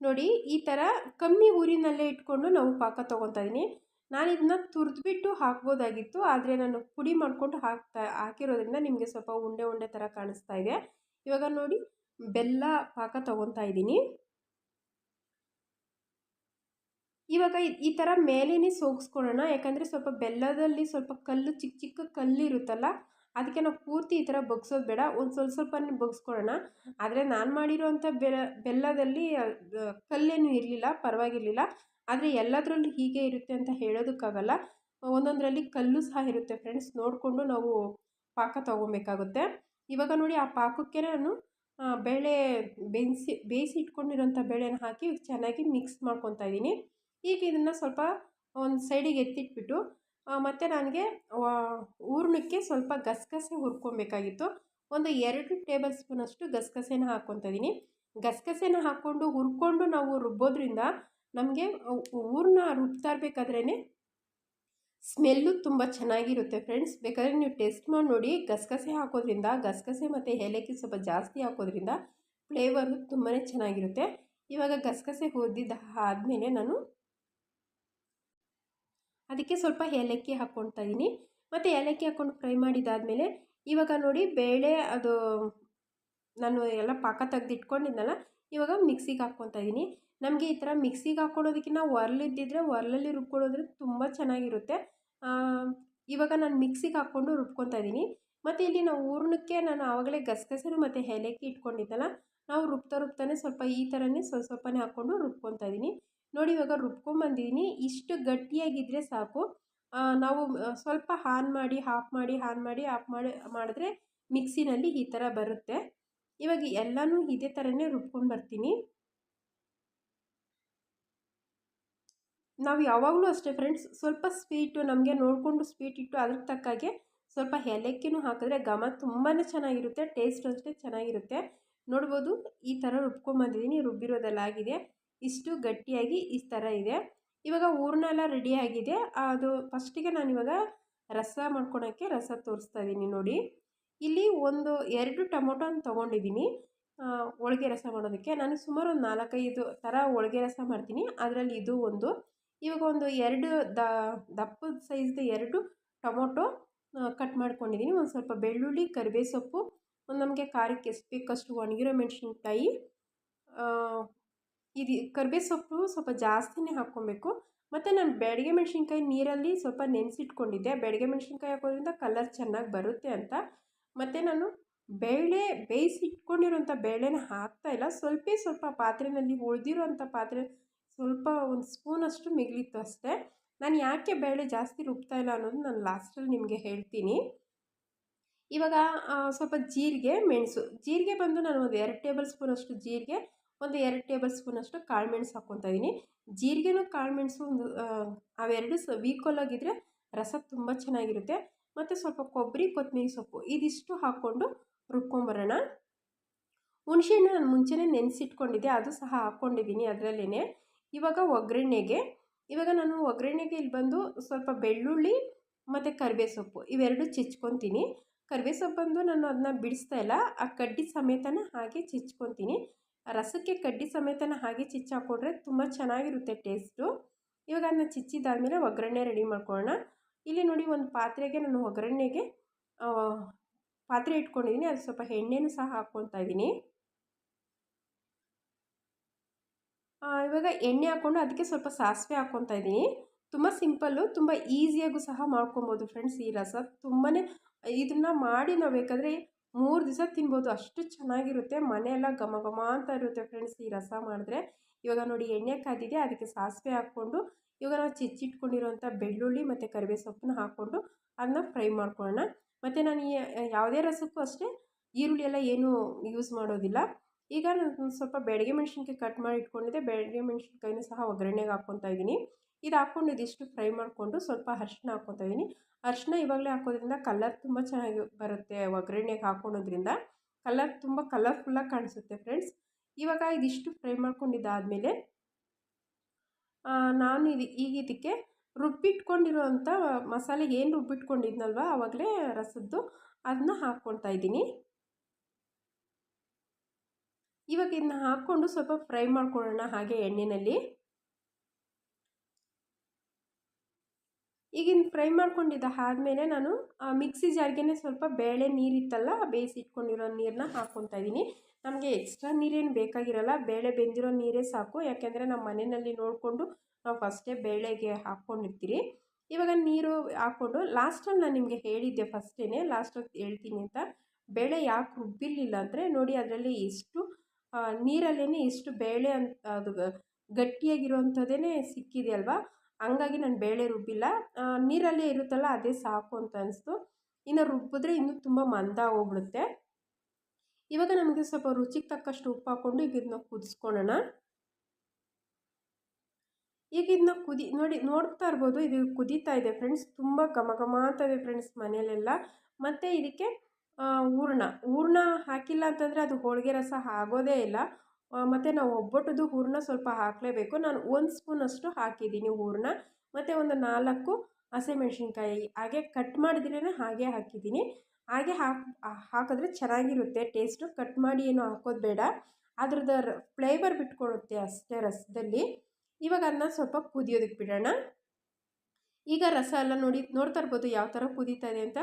ನೋಡಿ, ಈ ಥರ ಕಮ್ಮಿ ಊರಿನಲ್ಲೇ ಇಟ್ಕೊಂಡು ನಾವು ಪಾಕ ತೊಗೊತಾ ಇದ್ದೀನಿ ನಾನು ಇದನ್ನ ತುರಿದ್ಬಿಟ್ಟು ಹಾಕ್ಬೋದಾಗಿತ್ತು, ಆದರೆ ನಾನು ಪುಡಿ ಮಾಡಿಕೊಂಡು ಹಾಕ್ತಾ, ಹಾಕಿರೋದ್ರಿಂದ ನಿಮಗೆ ಸ್ವಲ್ಪ ಉಂಡೆ ಉಂಡೆ ಥರ ಕಾಣಿಸ್ತಾ ಇದೆ. ಇವಾಗ ನೋಡಿ, ಬೆಲ್ಲ ಪಾಕ ತೊಗೊತಾ ಇದ್ದೀನಿ ಇವಾಗ ಈ ಥರ ಮೇಲೇ ಸೋಗಿಸ್ಕೊಳ್ಳೋಣ ಯಾಕಂದರೆ ಸ್ವಲ್ಪ ಬೆಲ್ಲದಲ್ಲಿ ಸ್ವಲ್ಪ ಕಲ್ಲು, ಚಿಕ್ಕ ಚಿಕ್ಕ ಕಲ್ಲು ಇರುತ್ತಲ್ಲ ಅದಕ್ಕೆ ನಾವು ಪೂರ್ತಿ ಈ ಥರ ಬಗ್ಸೋದು ಬೇಡ. ಒಂದು ಸ್ವಲ್ಪ ಸ್ವಲ್ಪನೇ ಬಗ್ಸ್ಕೊಳ್ಳೋಣ ಆದರೆ ನಾನು ಮಾಡಿರೋವಂಥ ಬೆಲ್ಲ ಬೆಲ್ಲದಲ್ಲಿ ಕಲ್ಲೇನು ಇರಲಿಲ್ಲ, ಪರವಾಗಿರಲಿಲ್ಲ. ಆದರೆ ಎಲ್ಲದರಲ್ಲೂ ಹೀಗೆ ಇರುತ್ತೆ ಅಂತ ಹೇಳೋದಕ್ಕಾಗಲ್ಲ. ಒಂದೊಂದರಲ್ಲಿ ಕಲ್ಲು ಸಹ ಇರುತ್ತೆ ಫ್ರೆಂಡ್ಸ್. ನೋಡಿಕೊಂಡು ನಾವು ಪಾಕ ತೊಗೊಬೇಕಾಗುತ್ತೆ. ಇವಾಗ ನೋಡಿ ಆ ಪಾಕಕ್ಕೆ ನಾನು ಬೇಳೆ ಬೆನ್ಸಿ ಬೇಯಿಸಿ ಇಟ್ಕೊಂಡಿರೋಂಥ ಬೇಳೆನ ಹಾಕಿ ಚೆನ್ನಾಗಿ ಮಿಕ್ಸ್ ಮಾಡ್ಕೊತಾ ಇದ್ದೀನಿ. ಈಗ ಇದನ್ನು ಸ್ವಲ್ಪ ಒಂದು ಸೈಡಿಗೆ ಎತ್ತಿಟ್ಬಿಟ್ಟು ಮತ್ತು ನನಗೆ ಹೂರ್ಣಕ್ಕೆ ಸ್ವಲ್ಪ ಗಸಗಸೆ ಹುರ್ಕೊಬೇಕಾಗಿತ್ತು. ಒಂದು ಎರಡು ಟೇಬಲ್ ಸ್ಪೂನಷ್ಟು ಗಸಗಸೆನ ಹಾಕ್ಕೊತಿದ್ದೀನಿ ಗಸಗಸೆನ ಹಾಕ್ಕೊಂಡು ಹುರ್ಕೊಂಡು ನಾವು ರುಬ್ಬೋದ್ರಿಂದ ನಮಗೆ ಹೂರ್ಣ ರುಬ್ತಾ ಇರಬೇಕಾದ್ರೇ ಸ್ಮೆಲ್ಲು ತುಂಬ ಚೆನ್ನಾಗಿರುತ್ತೆ ಫ್ರೆಂಡ್ಸ್. ಬೇಕಾದರೆ ನೀವು ಟೇಸ್ಟ್ ಮಾಡಿ ನೋಡಿ. ಗಸಗಸೆ ಹಾಕೋದ್ರಿಂದ, ಗಸಗಸೆ ಮತ್ತು ಏಲಕ್ಕಿ ಸ್ವಲ್ಪ ಜಾಸ್ತಿ ಹಾಕೋದ್ರಿಂದ ಫ್ಲೇವರು ತುಂಬಾ ಚೆನ್ನಾಗಿರುತ್ತೆ. ಇವಾಗ ಗಸಗಸೆ ಹುರಿದಿದ್ದ ಆದಮೇಲೆ ನಾನು ಅದಕ್ಕೆ ಸ್ವಲ್ಪ ಏಲಕ್ಕಿ ಹಾಕ್ಕೊಳ್ತಾ ಇದ್ದೀನಿ ಮತ್ತು ಏಲಕ್ಕಿ ಹಾಕ್ಕೊಂಡು ಫ್ರೈ ಮಾಡಿದಾದಮೇಲೆ ಇವಾಗ ನೋಡಿ ಬೇಳೆ ಅದು ನಾನು ಎಲ್ಲ ಪಾಕ ತೆಗ್ದು ಇಟ್ಕೊಂಡಿದ್ನಲ್ಲ ಇವಾಗ ಮಿಕ್ಸಿಗೆ ಹಾಕ್ಕೊತಾ ಇದ್ದೀನಿ ನಮಗೆ ಈ ಥರ ಮಿಕ್ಸಿಗೆ ಹಾಕ್ಕೊಳ್ಳೋದಕ್ಕಿಂತ ಒರ್ಲಿದ್ದಿದ್ರೆ ಒರ್ಲಲ್ಲಿ ರುಬ್ಕೊಳ್ಳೋದ್ರೆ ತುಂಬ ಚೆನ್ನಾಗಿರುತ್ತೆ. ಇವಾಗ ನಾನು ಮಿಕ್ಸಿಗೆ ಹಾಕ್ಕೊಂಡು ರುಬ್ಕೊತಾ ಇದ್ದೀನಿ ಮತ್ತು ಇಲ್ಲಿ ನಾವು ಹೂರ್ಣಕ್ಕೆ ನಾನು ಆವಾಗಲೇ ಗಸಗಸರು ಮತ್ತು ಏಲಕ್ಕಿ ಇಟ್ಕೊಂಡಿದ್ದಲ್ಲ, ನಾವು ರುಬ್ತಾ ರುಬ್ತಾನೆ ಸ್ವಲ್ಪ ಈ ಥರನೇ ಸ್ವಲ್ಪ ಸ್ವಲ್ಪನೇ ಹಾಕ್ಕೊಂಡು ರುಬ್ಕೊತಾ ಇದ್ದೀನಿ ನೋಡಿ ಇವಾಗ ರುಬ್ಕೊಂಬಂದಿದ್ದೀನಿ ಇಷ್ಟು ಗಟ್ಟಿಯಾಗಿದ್ದರೆ ಸಾಕು. ನಾವು ಸ್ವಲ್ಪ ಹಾನ್ ಮಾಡಿ ಆಫ್ ಮಾಡಿ ಆನ್ ಮಾಡಿ ಆಫ್ ಮಾಡಿ, ಮಾಡಿದ್ರೆ ಮಿಕ್ಸಿನಲ್ಲಿ ಈ ಥರ ಬರುತ್ತೆ. ಇವಾಗ ಎಲ್ಲನೂ ಇದೇ ಥರನೇ ರುಬ್ಕೊಂಡು ಬರ್ತೀನಿ. ನಾವು ಯಾವಾಗಲೂ ಅಷ್ಟೇ ಫ್ರೆಂಡ್ಸ್ ಸ್ವಲ್ಪ ಸ್ವೀಟು ನಮಗೆ ನೋಡಿಕೊಂಡು ಸ್ವೀಟ್ ಇಟ್ಟು ಅದ್ರ ತಕ್ಕಾಗೆ ಸ್ವಲ್ಪ ಏಲಕ್ಕಿನೂ ಹಾಕಿದ್ರೆ ಘಮ ತುಂಬಾ ಚೆನ್ನಾಗಿರುತ್ತೆ ಟೇಸ್ಟ್ ಅಷ್ಟೇ ಚೆನ್ನಾಗಿರುತ್ತೆ. ನೋಡ್ಬೋದು, ಈ ಥರ ರುಬ್ಕೊಂಬಂದಿದ್ದೀನಿ ರುಬ್ಬಿರೋದೆಲ್ಲ ಆಗಿದೆ. ಇಷ್ಟು ಗಟ್ಟಿಯಾಗಿ ಈ ಥರ ಇದೆ. ಇವಾಗ ಹೂರ್ಣ ಎಲ್ಲ ರೆಡಿಯಾಗಿದೆ ಅದು ಫಸ್ಟಿಗೆ ನಾನಿವಾಗ ರಸ ಮಾಡ್ಕೊಳೋಕ್ಕೆ ರಸ ತೋರಿಸ್ತಾ ಇದ್ದೀನಿ ನೋಡಿ. ಇಲ್ಲಿ ಒಂದು ಎರಡು ಟೊಮೊಟೊನ ತೊಗೊಂಡಿದ್ದೀನಿ. ಹೋಳಿಗೆ ರಸ ಮಾಡೋದಕ್ಕೆ. ನಾನು ಸುಮಾರು ಒಂದು ನಾಲ್ಕೈದು ಥರ ಹೋಳಿಗೆ ರಸ ಮಾಡ್ತೀನಿ. ಅದರಲ್ಲಿ ಇದು ಒಂದು. ಇವಾಗ ಒಂದು ಎರಡು ದಪ್ಪದ ಸೈಜ್ದು ಎರಡು ಟೊಮೊಟೊ ಕಟ್ ಮಾಡ್ಕೊಂಡಿದ್ದೀನಿ. ಒಂದು ಸ್ವಲ್ಪ ಬೆಳ್ಳುಳ್ಳಿ ಕರಿಬೇವು ಸೊಪ್ಪು ಒಂದು ನಮಗೆ ಖಾರಕ್ಕೆ ಎಷ್ಟು ಬೇಕಷ್ಟು ಒಣಗಿರೋ ಮೆಣಸಿನ್ಕಾಯಿ ಇದು ಕರ್ಬೇವು ಸೊಪ್ಪು ಸ್ವಲ್ಪ ಜಾಸ್ತಿನೇ ಹಾಕ್ಕೊಬೇಕು. ಮತ್ತು ನಾನು ಬೆಳಗ್ಗೆ ಮೆಣಸಿನ್ಕಾಯಿ ನೀರಲ್ಲಿ ಸ್ವಲ್ಪ ನೆನೆಸಿಟ್ಕೊಂಡಿದ್ದೆ. ಬೆಳಗ್ಗೆ ಮೆಣಸಿನ್ಕಾಯಿ ಹಾಕೋದ್ರಿಂದ ಕಲರ್ ಚೆನ್ನಾಗಿ ಬರುತ್ತೆ ಅಂತ. ಮತ್ತು ನಾನು ಬೇಳೆ ಬೇಯಿಸಿಟ್ಕೊಂಡಿರೋಂಥ ಬೇಳೆನ ಹಾಕ್ತಾಯಿಲ್ಲ ಸ್ವಲ್ಪ ಸ್ವಲ್ಪ ಪಾತ್ರೆಯಲ್ಲಿ ಉಳಿದಿರೋಂಥ ಪಾತ್ರೆ ಸ್ವಲ್ಪ ಒಂದು ಸ್ಪೂನಷ್ಟು ಮಿಗಿಲಿತ್ತು ಅಷ್ಟೇ. ನಾನು ಯಾಕೆ ಬೇಳೆ ಜಾಸ್ತಿ ರುಬ್ತಾ ಇಲ್ಲ ಅನ್ನೋದು ನಾನು ಲಾಸ್ಟಲ್ಲಿ ನಿಮಗೆ ಹೇಳ್ತೀನಿ. ಇವಾಗ ಸ್ವಲ್ಪ ಜೀರಿಗೆ, ಮೆಣಸು. ಜೀರಿಗೆ ಬಂದು ನಾನು ಒಂದು ಎರಡು ಟೇಬಲ್ ಸ್ಪೂನಷ್ಟು ಜೀರಿಗೆ ಒಂದು ಎರಡು ಟೇಬಲ್ ಸ್ಪೂನಷ್ಟು ಕಾಳು ಮೆಣಸು ಹಾಕ್ಕೊತಾ ಇದ್ದೀನಿ ಜೀರಿಗೆನೂ ಕಾಳುಮೆಣಸು ಒಂದು ಅವೆರಡು ಸ ಆಗಿದ್ದರೆ ರಸ ತುಂಬ ಚೆನ್ನಾಗಿರುತ್ತೆ. ಮತ್ತು ಸ್ವಲ್ಪ ಕೊಬ್ಬರಿ ಕೊತ್ತಂಬರಿ ಸೊಪ್ಪು ಇದಿಷ್ಟು ಹಾಕ್ಕೊಂಡು ರುಬ್ಕೊಂಬರೋಣ. ಹುಣಸೆಹಣ್ಣು ನಾನು ಮುಂಚೆನೇ ನೆನೆಸಿಟ್ಕೊಂಡಿದ್ದೆ, ಅದು ಸಹ ಹಾಕ್ಕೊಂಡಿದ್ದೀನಿ ಅದರಲ್ಲೇ ಇವಾಗ ಒಗ್ಗರಣೆಗೆ, ಇವಾಗ ನಾನು ಒಗ್ಗರಣೆಗೆ ಇಲ್ಲಿ ಬಂದು ಸ್ವಲ್ಪ ಬೆಳ್ಳುಳ್ಳಿ ಮತ್ತು ಕರಿಬೇವು ಸೊಪ್ಪು ಇವೆರಡು ಚಿಚ್ಕೊತೀನಿ. ಕರಿಬೇವು ಸೊಪ್ಪು ಬಂದು ನಾನು ಅದನ್ನ ಬಿಡಿಸ್ತಾ ಇಲ್ಲ, ಆ ಕಡ್ಡಿ ಸಮೇತನ ಹಾಗೆ ಚಿಚ್ಕೊತೀನಿ. ರಸಕ್ಕೆ ಕಡ್ಡಿ ಸಮೇತನ ಹಾಗೆ ಚಿಚ್ಚಾಕೊಂಡ್ರೆ ತುಂಬ ಚೆನ್ನಾಗಿರುತ್ತೆ ಟೇಸ್ಟು. ಇವಾಗ ಅದನ್ನ ಚಿಚ್ಚಿದಾದಮೇಲೆ ಒಗ್ಗರಣೆ ರೆಡಿ ಮಾಡ್ಕೊಳ್ಳೋಣ. ಇಲ್ಲಿ ನೋಡಿ ಒಂದು ಪಾತ್ರೆಗೆ ನಾನು ಒಗ್ಗರಣೆಗೆ ಪಾತ್ರೆ ಇಟ್ಕೊಂಡಿದ್ದೀನಿ. ಅದು ಸ್ವಲ್ಪ ಎಣ್ಣೆನೂ ಸಹ ಹಾಕ್ಕೊತಾ ಇದ್ದೀನಿ. ಇವಾಗ ಎಣ್ಣೆ ಹಾಕ್ಕೊಂಡು ಅದಕ್ಕೆ ಸ್ವಲ್ಪ ಸಾಸಿವೆ ಹಾಕ್ಕೊತಾ ಇದ್ದೀನಿ. ತುಂಬ ಸಿಂಪಲ್ಲು, ತುಂಬ ಈಸಿಯಾಗೂ ಸಹ ಮಾಡ್ಕೊಬೋದು ಫ್ರೆಂಡ್ಸ್ ಈ ರಸ. ತುಂಬಾ ಇದನ್ನು ಮಾಡಿ ನಾವು ಬೇಕಾದರೆ ಮೂರು ದಿವಸ ತಿನ್ಬೋದು. ಅಷ್ಟು ಚೆನ್ನಾಗಿರುತ್ತೆ. ಮನೆಯೆಲ್ಲ ಘಮ ಘಮ ಅಂತ ಇರುತ್ತೆ ಫ್ರೆಂಡ್ಸ್ ಈ ರಸ ಮಾಡಿದ್ರೆ. ಇವಾಗ ನೋಡಿ ಎಣ್ಣೆ ಕಾದಿದೆ. ಅದಕ್ಕೆ ಸಾಸಿವೆ ಹಾಕ್ಕೊಂಡು, ಇವಾಗ ನಾವು ಚಿಚ್ಚಿಟ್ಕೊಂಡಿರೋಂಥ ಬೆಳ್ಳುಳ್ಳಿ ಮತ್ತು ಕರಿಬೇ ಸೊಪ್ಪನ್ನ ಹಾಕ್ಕೊಂಡು ಅದನ್ನ ಫ್ರೈ ಮಾಡ್ಕೊಳ್ಳೋಣ. ಮತ್ತು ನಾನು ಯಾವುದೇ ರಸಕ್ಕೂ ಅಷ್ಟೇ ಈರುಳ್ಳಿ ಎಲ್ಲ ಏನೂ ಯೂಸ್ ಮಾಡೋದಿಲ್ಲ. ಈಗ ನಾನು ಸ್ವಲ್ಪ ಬೆಳಗ್ಗೆ ಮೆಣಸಿನ್ಕಾಯಿ ಕಟ್ ಮಾಡಿ ಇಟ್ಕೊಂಡಿದ್ದೆ. ಬೆಳಗ್ಗೆ ಮೆಣಸಿನ್ಕಾಯಿನೂ ಸಹ ಒಗ್ಗರಣೆಗೆ ಹಾಕ್ಕೊತಾ ಇದ್ದೀನಿ. ಇದು ಹಾಕ್ಕೊಂಡು ಇದಿಷ್ಟು ಫ್ರೈ ಮಾಡಿಕೊಂಡು ಸ್ವಲ್ಪ ಅರ್ಶಿನ ಹಾಕ್ಕೊತಾ ಇದ್ದೀನಿ. ಅರಿಶಿನ ಇವಾಗಲೇ ಹಾಕೋದ್ರಿಂದ ಕಲರ್ ತುಂಬ ಚೆನ್ನಾಗಿ ಬರುತ್ತೆ, ಒಗ್ಗರಣೆಗೆ ಹಾಕೊಳೋದ್ರಿಂದ. ಕಲರ್ ತುಂಬ ಕಲರ್ಫುಲ್ಲಾಗಿ ಕಾಣಿಸುತ್ತೆ ಫ್ರೆಂಡ್ಸ್ ಇವಾಗ ಇದಿಷ್ಟು ಫ್ರೈ ಮಾಡ್ಕೊಂಡಿದ್ದಾದಮೇಲೆ ನಾನು ಇದು, ಈಗ ಇದಕ್ಕೆ ರುಬ್ಬಿಟ್ಕೊಂಡಿರೋವಂಥ ಮಸಾಲೆ ಏನು ರುಬ್ಬಿಟ್ಕೊಂಡಿದ್ನಲ್ವ ಆವಾಗಲೇ ರಸದ್ದು ಅದನ್ನ ಹಾಕ್ಕೊಳ್ತಾ ಇದ್ದೀನಿ. ಇವಾಗ ಇದನ್ನ ಹಾಕ್ಕೊಂಡು ಸ್ವಲ್ಪ ಫ್ರೈ ಮಾಡ್ಕೊಳ್ಳೋಣ ಹಾಗೆ ಎಣ್ಣೆಯಲ್ಲಿ ಈಗಿನ ಫ್ರೈ ಮಾಡ್ಕೊಂಡಿದ್ದ ಆದಮೇಲೆ ನಾನು ಮಿಕ್ಸಿ ಜಾರ್ಗೆ ಸ್ವಲ್ಪ ಬೇಳೆ ನೀರಿತ್ತಲ್ಲ ಬೇಯಿಸಿ ಇಟ್ಕೊಂಡಿರೋ ನೀರನ್ನ ಹಾಕ್ಕೊತಾ ಇದ್ದೀನಿ. ನಮಗೆ ಎಕ್ಸ್ಟ್ರಾ ನೀರೇನು ಬೇಕಾಗಿರಲ್ಲ, ಬೇಳೆ ಬೆಂದಿರೋ ನೀರೇ ಸಾಕು. ಯಾಕೆಂದರೆ ನಮ್ಮ ಮನೆಯಲ್ಲಿ ನೋಡಿಕೊಂಡು ನಾವು ಫಸ್ಟೇ ಬೇಳೆಗೆ ಹಾಕ್ಕೊಂಡಿರ್ತೀರಿ. ಇವಾಗ ನೀರು ಹಾಕ್ಕೊಂಡು ಲಾಸ್ಟಲ್ಲಿ ನಾನು ನಿಮಗೆ ಹೇಳಿದ್ದೆ ಫಸ್ಟೇ ಲಾಸ್ಟಲ್ಲಿ ಹೇಳ್ತೀನಿ ಅಂತ. ಬೇಳೆ ಯಾಕೆ ರುಬ್ಬಿರಲಿಲ್ಲ ಅಂದರೆ, ನೋಡಿ ಅದರಲ್ಲಿ ಎಷ್ಟು ನೀರಲ್ಲೇ ಇಷ್ಟು ಬೇಳೆ ಅಂತ, ಅದು ಗಟ್ಟಿಯಾಗಿರುವಂಥದ್ದೇ ಸಿಕ್ಕಿದೆ ಅಲ್ವಾ? ಹಂಗಾಗಿ ನಾನು ಬೇಳೆ ರುಬ್ಬಿಲ್ಲ. ನೀರಲ್ಲೇ ಇರುತ್ತಲ್ಲ ಅದೇ ಸಾಕು ಅಂತ ಅನಿಸ್ತು. ಇನ್ನು ರುಬ್ಬಿದ್ರೆ ಇನ್ನೂ ತುಂಬ ಮಂದ ಹೋಗ್ಬಿಡುತ್ತೆ. ಇವಾಗ ನಮಗೆ ಸ್ವಲ್ಪ ರುಚಿಗೆ ತಕ್ಕಷ್ಟು ಉಪ್ಪು ಹಾಕ್ಕೊಂಡು ಈಗ ಇದನ್ನ ಕುದಿಸ್ಕೊಳ್ಳೋಣ ಈಗ ಇದನ್ನ ಕುದಿ, ನೋಡಿ ನೋಡ್ತಾ ಇರ್ಬೋದು, ಇದು ಕುದೀತಾ ಇದೆ ಫ್ರೆಂಡ್ಸ್ ತುಂಬ ಘಮ ಘಮ ಅಂತ ಇದೆ ಫ್ರೆಂಡ್ಸ್ ಮನೆಯಲ್ಲೆಲ್ಲ. ಮತ್ತು ಇದಕ್ಕೆ ಹೂರ್ಣ. ಹೂರ್ಣ ಹಾಕಿಲ್ಲ ಅಂತಂದರೆ ಅದು ಹೋಳಿಗೆ ರಸ ಆಗೋದೇ ಇಲ್ಲ. ಮತ್ತು ನಾವು ಒಬ್ಬಟ್ಟದು ಹೂರಣ ಸ್ವಲ್ಪ ಹಾಕಲೇಬೇಕು. ನಾನು ಒಂದು ಸ್ಪೂನಷ್ಟು ಹಾಕಿದ್ದೀನಿ ಹೂರಣ. ಮತ್ತು ಒಂದು ನಾಲ್ಕು ಹಸಿಮೆಣ್ಸಿನ್ಕಾಯಿ ಹಾಗೆ ಕಟ್ ಮಾಡಿದ್ರೇ ಹಾಗೆ ಹಾಕಿದ್ದೀನಿ. ಹಾಗೆ ಹಾಕಿ ಹಾಕಿದ್ರೆ ಚೆನ್ನಾಗಿರುತ್ತೆ. ಟೇಸ್ಟು ಕಟ್ ಮಾಡಿ ಏನು ಹಾಕೋದು ಬೇಡ. ಅದ್ರದ್ದು ಫ್ಲೇವರ್ ಬಿಟ್ಕೊಡುತ್ತೆ ಅಷ್ಟೇ ರಸದಲ್ಲಿ. ಇವಾಗ ಅದನ್ನ ಸ್ವಲ್ಪ ಕುದಿಯೋದಕ್ಕೆ ಬಿಡೋಣ. ಈಗ ರಸ ಎಲ್ಲ ನೋಡಿ, ನೋಡ್ತಾ ಇರ್ಬೋದು ಯಾವ ಥರ ಕುದೀತಾ ಇದೆ ಅಂತ.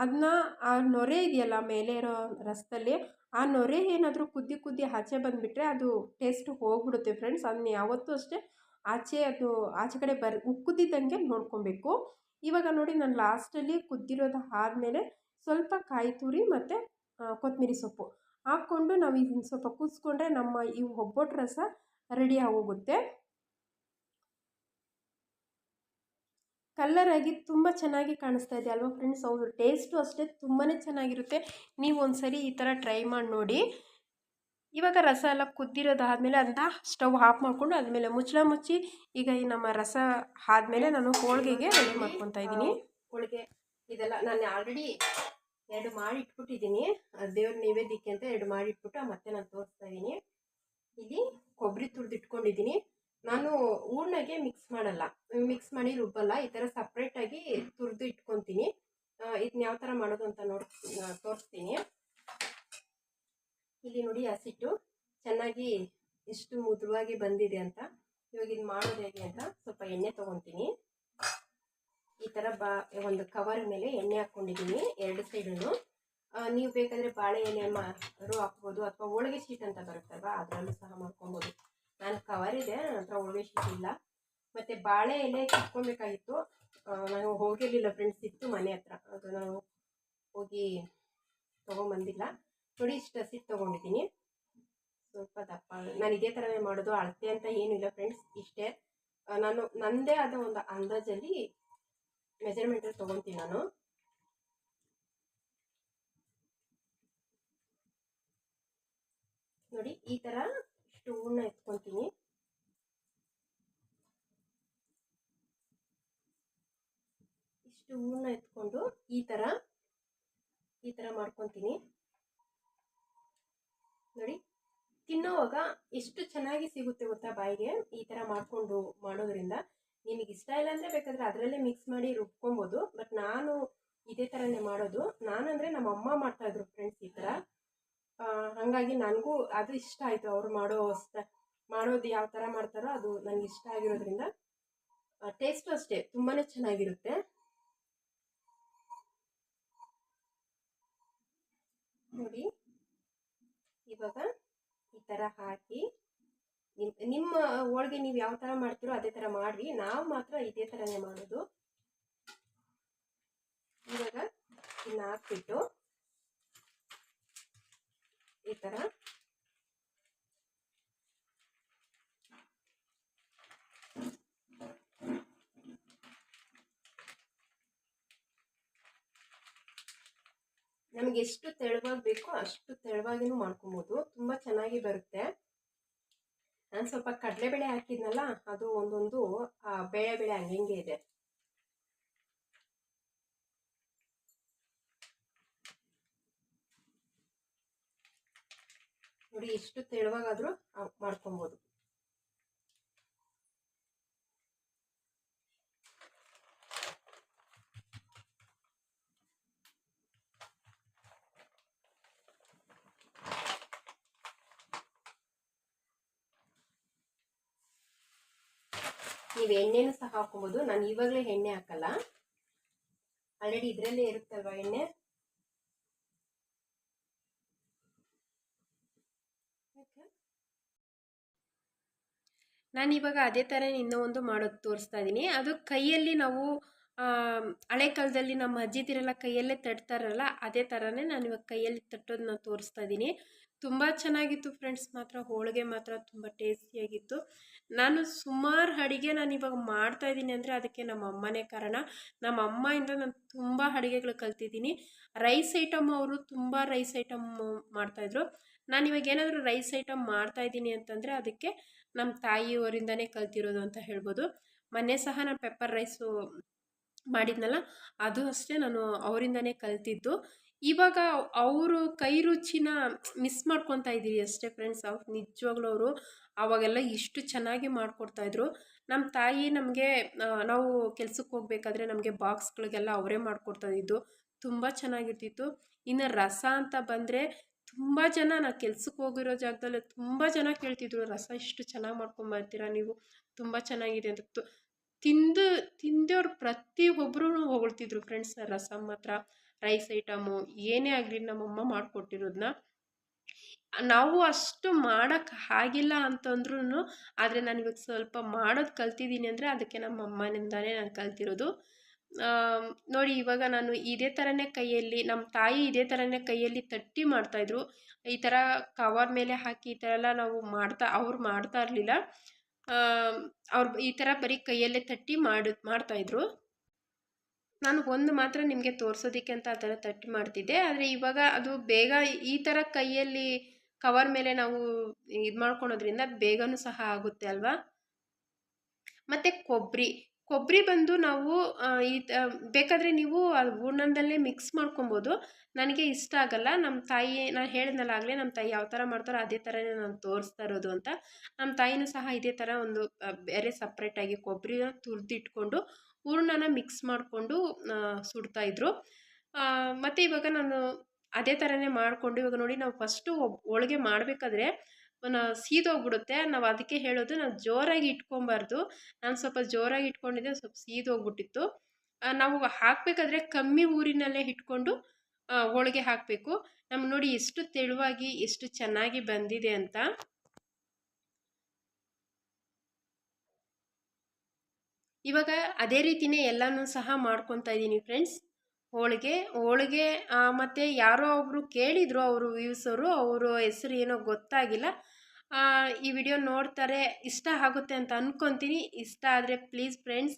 ಅದನ್ನ ಆ ನೊರೆ ಇದೆಯಲ್ಲ ಮೇಲೆ ಇರೋ ರಸದಲ್ಲಿ, ಆ ನೊರೆ ಏನಾದರೂ ಕುದ್ದಿ ಕುದ್ದಿ ಆಚೆ ಬಂದುಬಿಟ್ರೆ ಅದು ಟೇಸ್ಟ್ ಹೋಗ್ಬಿಡುತ್ತೆ ಫ್ರೆಂಡ್ಸ್ ಅದನ್ನ ಯಾವತ್ತೂ ಅಷ್ಟೇ ಆಚೆ, ಅದು ಆಚೆ ಕಡೆ ಬರ್, ಉಕ್ಕುದಿದ್ದಂಗೆ ನೋಡ್ಕೊಬೇಕು. ಇವಾಗ ನೋಡಿ ನಾನು ಲಾಸ್ಟಲ್ಲಿ ಕುದ್ದಿರೋದು ಆದಮೇಲೆ ಸ್ವಲ್ಪ ಕಾಯಿ ತುರಿ ಮತ್ತು ಕೊತ್ತಂಬರಿ ಸೊಪ್ಪು ಹಾಕ್ಕೊಂಡು ನಾವು ಇದನ್ನ ಸ್ವಲ್ಪ ಕುದಿಸ್ಕೊಂಡ್ರೆ ನಮ್ಮ ಈ ಒಬ್ಬಟ್ಟು ರಸ ರೆಡಿ ಆಗೋಗುತ್ತೆ. ಕಲ್ಲರಾಗಿ ತುಂಬ ಚೆನ್ನಾಗಿ ಕಾಣಿಸ್ತಾ ಇದೆ ಅಲ್ವಾ ಫ್ರೆಂಡ್ಸ್ ಹೌದು ಟೇಸ್ಟು ಅಷ್ಟೇ ತುಂಬಾ ಚೆನ್ನಾಗಿರುತ್ತೆ. ನೀವು ಒಂದು ಸರಿ ಈ ಥರ ಟ್ರೈ ಮಾಡಿ ನೋಡಿ. ಇವಾಗ ರಸ ಎಲ್ಲ ಕುದ್ದಿರೋದಾದಮೇಲೆ ಅಂತ ಸ್ಟವ್ ಆಫ್ ಮಾಡಿಕೊಂಡು ಆದಮೇಲೆ ಮುಚ್ಚಳ ಮುಚ್ಚಿ ಈಗ ಈ ನಮ್ಮ ರಸ ಆದಮೇಲೆ ನಾನು ಹೋಳಿಗೆಗೆ ರೆಡಿ ಮಾಡ್ಕೊತಾ ಇದ್ದೀನಿ. ಹೋಳಿಗೆ ಇದೆಲ್ಲ ನಾನು ಆಲ್ರೆಡಿ ಎರಡು ಮಾಡಿ ಇಟ್ಬಿಟ್ಟಿದ್ದೀನಿ. ದೇವ್ರ ನೈವೇದ್ಯಕ್ಕೆ ಅಂತ ಎರಡು ಮಾಡಿ ಇಟ್ಬಿಟ್ಟು ಮತ್ತೆ ನಾನು ತೋರಿಸ್ತಾ ಇದ್ದೀನಿ. ಇಲ್ಲಿ ಕೊಬ್ಬರಿ ತುರಿದು ಇಟ್ಕೊಂಡಿದ್ದೀನಿ. ನಾನು ಹೂರ್ಣಗೆ ಮಿಕ್ಸ್ ಮಾಡಲ್ಲ. ಮಿಕ್ಸ್ ಮಾಡಿ ರುಬ್ಬಲ್ಲ. ಈ ಥರ ಸಪ್ರೇಟಾಗಿ ತುರಿದು ಇಟ್ಕೊತೀನಿ. ಇದನ್ನ ಯಾವ ಥರ ಮಾಡೋದು ಅಂತ ನೋಡ್ ತೋರಿಸ್ತೀನಿ. ಇಲ್ಲಿ ನೋಡಿ ಹಸಿಟ್ಟು. ಚೆನ್ನಾಗಿ ಎಷ್ಟು ಮುದುವಾಗಿ ಬಂದಿದೆ ಅಂತ. ಇವಾಗ ಇದು ಮಾಡೋದು ಹೇಗೆ ಅಂತ ಸ್ವಲ್ಪ ಎಣ್ಣೆ ತೊಗೊತೀನಿ. ಈ ಥರ ಬಾ, ಒಂದು ಕವರ್ ಮೇಲೆ ಎಣ್ಣೆ ಹಾಕ್ಕೊಂಡಿದ್ದೀನಿ ಎರಡು ಸೈಡೂ ನೀವು ಬೇಕಾದರೆ ಬಾಳೆ ಎಣ್ಣೆ ಮಾರು ಹಾಕ್ಬೋದು ಅಥವಾ ಹೋಳಿಗೆ ಶೀಟ್ ಅಂತ ಬರುತ್ತಲ್ವಾ, ಅದರಲ್ಲೂ ಸಹ ಮಾಡ್ಕೊಬೋದು. ನಾನು ಕವರ್ ಇದೆ, ನನ್ನ ಹತ್ರ ಸಿಕ್ಕಿಲ್ಲ ಮತ್ತು ಬಾಳೆ ಎಲೆ ಕಿತ್ಕೊಬೇಕಾಗಿತ್ತು ನಾನು ಹೋಗಿರಲಿಲ್ಲ ಫ್ರೆಂಡ್ಸ್ ಇತ್ತು ಮನೆ ಹತ್ರ. ಅದು ನಾನು ಹೋಗಿ ತೊಗೊಂಬಂದಿಲ್ಲ. ನೋಡಿ, ಇಷ್ಟು ಹಸಿಟ್ಟು ತೊಗೊಂಡಿದ್ದೀನಿ. ಸ್ವಲ್ಪ ದಪ್ಪ ನಾನು ಇದೇ ಥರನೇ ಮಾಡೋದು, ಅಳತೆ ಅಂತ ಏನಿಲ್ಲ ಫ್ರೆಂಡ್ಸ್ ಇಷ್ಟೇ. ನಾನು ನನ್ನದೇ ಆದ ಒಂದು ಅಂದಾಜಲ್ಲಿ ಮೆಜರ್ಮೆಂಟಲ್ಲಿ ತೊಗೊತೀನಿ ನಾನು. ನೋಡಿ, ಈ ಥರ ಇಷ್ಟು ಹೂರ್ಣ ಎತ್ಕೊತೀನಿ. ಇಷ್ಟು ಹೂರ್ಣ ಎತ್ಕೊಂಡು ಈ ಥರ ಈ ಥರ ಮಾಡ್ಕೊತೀನಿ. ನೋಡಿ, ತಿನ್ನೋವಾಗ ಎಷ್ಟು ಚೆನ್ನಾಗಿ ಸಿಗುತ್ತೆ ಗೊತ್ತಾ ಬಾಯಿಗೆ? ಈ ಥರ ಮಾಡಿಕೊಂಡು ಮಾಡೋದ್ರಿಂದ. ನಿಮಗೆ ಇಷ್ಟ ಇಲ್ಲ ಅಂದರೆ ಬೇಕಾದರೆ ಅದರಲ್ಲೇ ಮಿಕ್ಸ್ ಮಾಡಿ ರುಬ್ಕೊಬೋದು. ಬಟ್ ನಾನು ಇದೇ ಥರನೇ ಮಾಡೋದು. ನಾನಂದರೆ ನಮ್ಮ ಅಮ್ಮ ಮಾಡ್ತಾಯಿದ್ರು ಫ್ರೆಂಡ್ಸ್ ಈ ಥರ ಹಾಗಾಗಿ ನನಗೂ ಅದು ಇಷ್ಟ ಆಯಿತು ಅವರು ಮಾಡೋ ಮಾಡೋದು ಯಾವ ಥರ ಮಾಡ್ತಾರೋ ಅದು ನನಗೆ ಇಷ್ಟ ಆಗಿರೋದ್ರಿಂದ ಟೇಸ್ಟು ಅಷ್ಟೇ ತುಂಬಾ ಚೆನ್ನಾಗಿರುತ್ತೆ. ನೋಡಿ, ಇವಾಗ ಈ ಥರ ಹಾಕಿ ನಿಮ್ಮ ನಿಮ್ಮ ಹೋಳಿಗೆ ನೀವು ಯಾವ ಥರ ಮಾಡ್ತೀರೋ ಅದೇ ಥರ ಮಾಡಿರಿ, ನಾವು ಮಾತ್ರ ಇದೇ ಥರನೇ ಮಾಡೋದು. ಇವಾಗ ಇನ್ನು ಹಾಕ್ಬಿಟ್ಟು ಈ ಥರ ನಮ್ಗೆ ಎಷ್ಟು ತೆಳುವಾಗಿ ಬೇಕೋ ಅಷ್ಟು ತೆಳುವಾಗಿನೂ ಮಾಡ್ಕೊಬೋದು. ತುಂಬ ಚೆನ್ನಾಗಿ ಬರುತ್ತೆ. ನಾನು ಸ್ವಲ್ಪ ಕಡಲೆಬೇಳೆ ಹಾಕಿದ್ನಲ್ಲ, ಅದು ಒಂದೊಂದು ಬೇಳೆ ಬೇಳೆ ಹಂಗೆ ಇದೆ. ನೋಡಿ, ಎಷ್ಟು ತೆಳುವಾಗಾದರೂ ಮಾಡ್ಕೊಬೋದು. ನೀವು ಎಣ್ಣೆನೂ ಸಹ ಹಾಕೊಬೋದು ನಾನು ಇವಾಗಲೇ ಎಣ್ಣೆ ಹಾಕಲ್ಲ. ಆಲ್ರೆಡಿ ಇದರಲ್ಲೇ ಇರುತ್ತಲ್ವ ಎಣ್ಣೆ? ನಾನು ಇವಾಗ ಅದೇ ಥರ ಇನ್ನೂ ಒಂದು ಮಾಡೋದು ತೋರಿಸ್ತಾ ಇದ್ದೀನಿ. ಅದು ಕೈಯಲ್ಲಿ ನಾವು ಹಳೆ ಕಾಲದಲ್ಲಿ ನಮ್ಮ ಅಜ್ಜಿದಿರೆಲ್ಲ ಕೈಯಲ್ಲೇ ತಟ್ತಾರಲ್ಲ, ಅದೇ ಥರನೇ ನಾನು ಇವಾಗ ಕೈಯಲ್ಲಿ ತಟ್ಟೋದನ್ನ ತೋರಿಸ್ತಾ ಇದ್ದೀನಿ. ತುಂಬ ಚೆನ್ನಾಗಿತ್ತು ಫ್ರೆಂಡ್ಸ್, ಮಾತ್ರ ಹೋಳಿಗೆ ಮಾತ್ರ ತುಂಬ ಟೇಸ್ಟಿಯಾಗಿತ್ತು. ನಾನು ಸುಮಾರು ಅಡುಗೆ ನಾನು ಇವಾಗ ಮಾಡ್ತಾ ಇದ್ದೀನಿ ಅಂದರೆ ಅದಕ್ಕೆ ನಮ್ಮ ಅಮ್ಮನೇ ಕಾರಣ. ನಮ್ಮ ಅಮ್ಮಯಿಂದ ನಾನು ತುಂಬ ಅಡುಗೆಗಳು ಕಲ್ತಿದ್ದೀನಿ. ರೈಸ್ ಐಟಮ್ ಅವರು ತುಂಬ ರೈಸ್ ಐಟಮ್ ಮಾಡ್ತಾಯಿದ್ರು ನಾನು ಇವಾಗ ಏನಾದರೂ ರೈಸ್ ಐಟಮ್ ಮಾಡ್ತಾಯಿದ್ದೀನಿ ಅಂತಂದರೆ ಅದಕ್ಕೆ ನಮ್ಮ ತಾಯಿಯವರಿಂದನೇ ಕಲ್ತಿರೋದು ಅಂತ ಹೇಳ್ಬೋದು. ಮೊನ್ನೆ ಸಹ ನಾನು ಪೆಪ್ಪರ್ ರೈಸು ಮಾಡಿದ್ನಲ್ಲ, ಅದು ಅಷ್ಟೇ ನಾನು ಅವರಿಂದನೇ ಕಲ್ತಿದ್ದು. ಇವಾಗ ಅವರು ಕೈ ರುಚಿನ ಮಿಸ್ ಮಾಡ್ಕೊತಾ ಇದ್ದೀರಿ ಅಷ್ಟೇ ಫ್ರೆಂಡ್ಸ್ ಅವ್ರು ನಿಜವಾಗ್ಲೂ ಅವರು ಅವಾಗೆಲ್ಲ ಇಷ್ಟು ಚೆನ್ನಾಗಿ ಮಾಡಿಕೊಡ್ತಾಯಿದ್ರು ನಮ್ಮ ತಾಯಿ ನಮಗೆ ನಾವು ಕೆಲ್ಸಕ್ಕೆ ಹೋಗ್ಬೇಕಾದ್ರೆ ನಮಗೆ ಬಾಕ್ಸ್ಗಳಿಗೆಲ್ಲ ಅವರೇ ಮಾಡಿಕೊಡ್ತಾಯಿದ್ದು ತುಂಬ ಚೆನ್ನಾಗಿರ್ತಿತ್ತು. ಇನ್ನು ರಸ ಅಂತ ಬಂದರೆ ತುಂಬ ಜನ ನಾನು ಕೆಲ್ಸಕ್ಕೆ ಹೋಗಿರೋ ಜಾಗದಲ್ಲಿ ತುಂಬ ಜನ ಕೇಳ್ತಿದ್ರು, ರಸ ಇಷ್ಟು ಚೆನ್ನಾಗಿ ಮಾಡ್ಕೊಂಬರ್ತೀರಾ ನೀವು? ತುಂಬ ಚೆನ್ನಾಗಿದೆ ಅಂತ. ತಿಂದು ತಿಂದು ತಿಂದವ್ರು ಪ್ರತಿಯೊಬ್ಬರೂ ಹೊಗಳ್ತಿದ್ರು ಫ್ರೆಂಡ್ಸ್ ರಸ ಮಾತ್ರ, ರೈಸ್ ಐಟಮು, ಏನೇ ಆಗಲಿ ನಮ್ಮಮ್ಮ ಮಾಡಿಕೊಟ್ಟಿರೋದನ್ನ ನಾವು ಅಷ್ಟು ಮಾಡೋಕ್ಕೆ ಆಗಿಲ್ಲ ಅಂತಂದ್ರೂ ಆದರೆ ನಾನು ಇವಾಗ ಸ್ವಲ್ಪ ಮಾಡೋದು ಕಲ್ತಿದ್ದೀನಿ ಅಂದರೆ, ಅದಕ್ಕೆ ನಮ್ಮ ಅಮ್ಮನಿಂದಾನೇ ನಾನು ಕಲ್ತಿರೋದು. ನೋಡಿ ಇವಾಗ ನಾನು ಇದೇ ಥರನೇ ಕೈಯಲ್ಲಿ ನಮ್ಮ ತಾಯಿ ಇದೇ ಥರನೇ ಕೈಯಲ್ಲಿ ತಟ್ಟಿ ಮಾಡ್ತಾಯಿದ್ರು ಈ ಥರ ಕವರ್ ಮೇಲೆ ಹಾಕಿ ಈ ಥರ ಎಲ್ಲ ನಾವು ಮಾಡ್ತಾ, ಅವ್ರು ಮಾಡ್ತಾ ಇರಲಿಲ್ಲ. ಅವ್ರು ಈ ಥರ ಬರೀ ಕೈಯಲ್ಲೇ ತಟ್ಟಿ ಮಾಡಿ ಮಾಡ್ತಾಯಿದ್ರು ನಾನು ಒಂದು ಮಾತ್ರ ನಿಮಗೆ ತೋರಿಸೋದಕ್ಕೆ ಅಂತ ಆ ಥರ ತಟ್ಟಿ ಮಾಡ್ತಿದ್ದೆ. ಆದರೆ ಇವಾಗ ಅದು ಬೇಗ ಈ ಥರ ಕೈಯಲ್ಲಿ ಕವರ್ ಮೇಲೆ ನಾವು ಇದು ಮಾಡ್ಕೊಳೋದ್ರಿಂದ ಬೇಗನೂ ಸಹ ಆಗುತ್ತೆ ಅಲ್ವಾ? ಮತ್ತು ಕೊಬ್ಬರಿ. ಕೊಬ್ಬರಿ ಬಂದು ನಾವು ಈ ಬೇಕಾದರೆ ನೀವು ಹೂರ್ಣದಲ್ಲೇ ಮಿಕ್ಸ್ ಮಾಡ್ಕೊಬೋದು. ನನಗೆ ಇಷ್ಟ ಆಗಲ್ಲ. ನಮ್ಮ ತಾಯಿ ನಾನು ಹೇಳಿದ್ನಲ್ಲ ಆಗಲೇ ನಮ್ಮ ತಾಯಿ ಯಾವ ಥರ ಮಾಡ್ತಾರೋ ಅದೇ ಥರನೇ ನಾನು ತೋರಿಸ್ತಾ ಇರೋದು ಅಂತ. ನಮ್ಮ ತಾಯಿನೂ ಸಹ ಇದೇ ಥರ ಒಂದು ಬೇರೆ ಸಪ್ರೇಟಾಗಿ ಕೊಬ್ಬರಿನ ತುರಿದಿಟ್ಕೊಂಡು ಹೂರ್ಣನ ಮಿಕ್ಸ್ ಮಾಡಿಕೊಂಡು ಸುಡ್ತಾಯಿದ್ರು ಮತ್ತು ಇವಾಗ ನಾನು ಅದೇ ಥರನೇ ಮಾಡಿಕೊಂಡು ಇವಾಗ ನೋಡಿ ನಾವು ಫಸ್ಟು ಹೋಳಿಗೆ ಮಾಡಬೇಕಾದ್ರೆ ಸೀದೋಗ್ಬಿಡುತ್ತೆ ನಾವು ಅದಕ್ಕೆ ಹೇಳೋದು ನಾವು ಜೋರಾಗಿ ಇಟ್ಕೊಬಾರ್ದು. ನಾನು ಸ್ವಲ್ಪ ಜೋರಾಗಿ ಇಟ್ಕೊಂಡಿದ್ದೆ ಸ್ವಲ್ಪ ಸೀದೋಗ್ಬಿಟ್ಟಿತ್ತು ನಾವು ಹಾಕಬೇಕಾದ್ರೆ ಕಮ್ಮಿ ಊರಿನಲ್ಲೇ ಇಟ್ಕೊಂಡು ಹೋಳಿಗೆ ಹಾಕಬೇಕು. ನಮ್ಗೆ ನೋಡಿ ಎಷ್ಟು ತೆಳುವಾಗಿ ಎಷ್ಟು ಚೆನ್ನಾಗಿ ಬಂದಿದೆ ಅಂತ. ಇವಾಗ ಅದೇ ರೀತಿನೇ ಎಲ್ಲನೂ ಸಹ ಮಾಡ್ಕೊತಾ ಇದ್ದೀನಿ ಫ್ರೆಂಡ್ಸ್. ಹೋಳಿಗೆ ಹೋಳಿಗೆ ಮತ್ತು ಯಾರೋ ಒಬ್ಬರು ಕೇಳಿದರು, ಅವರು ವ್ಯೂಸರು, ಅವರು ಹೆಸರು ಏನೋ ಗೊತ್ತಾಗಿಲ್ಲ. ಈ ವಿಡಿಯೋ ನೋಡ್ತಾರೆ ಇಷ್ಟ ಆಗುತ್ತೆ ಅಂತ ಅಂದ್ಕೊತೀನಿ ಇಷ್ಟ ಆದರೆ ಪ್ಲೀಸ್ ಫ್ರೆಂಡ್ಸ್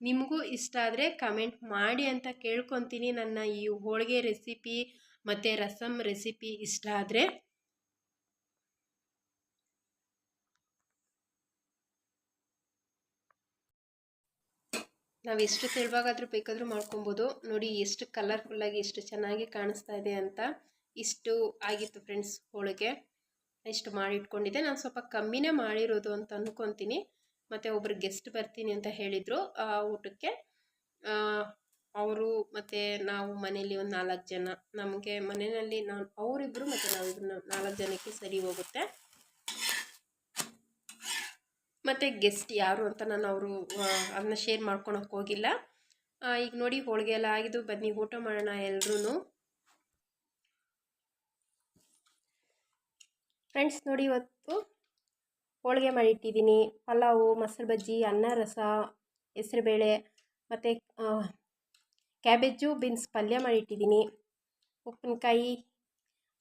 ನಿಮಗೂ ಇಷ್ಟ ಆದರೆ ಕಮೆಂಟ್ ಮಾಡಿ ಅಂತ ಕೇಳ್ಕೊತೀನಿ. ನನ್ನ ಈ ಹೋಳಿಗೆ ರೆಸಿಪಿ ಮತ್ತು ರಸಮ್ ರೆಸಿಪಿ ಇಷ್ಟ ಆದರೆ. ನಾವು ಎಷ್ಟು ತೆಳುವಾಗಾದರೂ ಬೇಕಾದರೂ ಮಾಡ್ಕೊಬೋದು. ನೋಡಿ ಎಷ್ಟು ಕಲರ್ಫುಲ್ಲಾಗಿ ಎಷ್ಟು ಚೆನ್ನಾಗಿ ಕಾಣಿಸ್ತಾ ಇದೆ ಅಂತ. ಇಷ್ಟು ಆಗಿತ್ತು ಫ್ರೆಂಡ್ಸ್ ಹೋಳಿಗೆ. ಇಷ್ಟು ಮಾಡಿಟ್ಕೊಂಡಿದ್ದೆ. ನಾನು ಸ್ವಲ್ಪ ಕಮ್ಮಿನೇ ಮಾಡಿರೋದು ಅಂತ ಅಂದ್ಕೊತೀನಿ ಮತ್ತು ಒಬ್ಬರು ಗೆಸ್ಟ್ ಬರ್ತೀನಿ ಅಂತ ಹೇಳಿದರು. ಆ ಊಟಕ್ಕೆ ಅವರು ಮತ್ತು ನಾವು ಮನೇಲಿ ಒಂದು ನಾಲ್ಕು ಜನ. ನಮಗೆ ಮನೆಯಲ್ಲಿ ನಾನು ಅವರಿಬ್ಬರು ಮತ್ತು ನಾವಿಬ್ರು ನಾಲ್ಕು ಜನಕ್ಕೆ ಸರಿ ಹೋಗುತ್ತೆ. ಮತ್ತು ಗೆಸ್ಟ್ ಯಾರು ಅಂತ ನಾನು ಅವರು ಅದನ್ನ ಶೇರ್ ಮಾಡ್ಕೊಳಕ್ಕೆ ಹೋಗಿಲ್ಲ. ಈಗ ನೋಡಿ, ಹೋಳಿಗೆ ಎಲ್ಲ ಆಗಿದ್ದು, ಬನ್ನಿ, ಊಟ ಮಾಡೋಣ ಎಲ್ರೂ ಫ್ರೆಂಡ್ಸ್ ನೋಡಿ ಇವತ್ತು ಹೋಳಿಗೆ ಮಾಡಿಟ್ಟಿದ್ದೀನಿ. ಪಲಾವು, ಮೊಸರು ಬಜ್ಜಿ, ಅನ್ನ ರಸ, ಹೆಸರುಬೇಳೆ ಮತ್ತು ಕ್ಯಾಬೇಜು, ಬೀನ್ಸ್ ಪಲ್ಯ ಮಾಡಿಟ್ಟಿದ್ದೀನಿ. ಉಪ್ಪಿನಕಾಯಿ,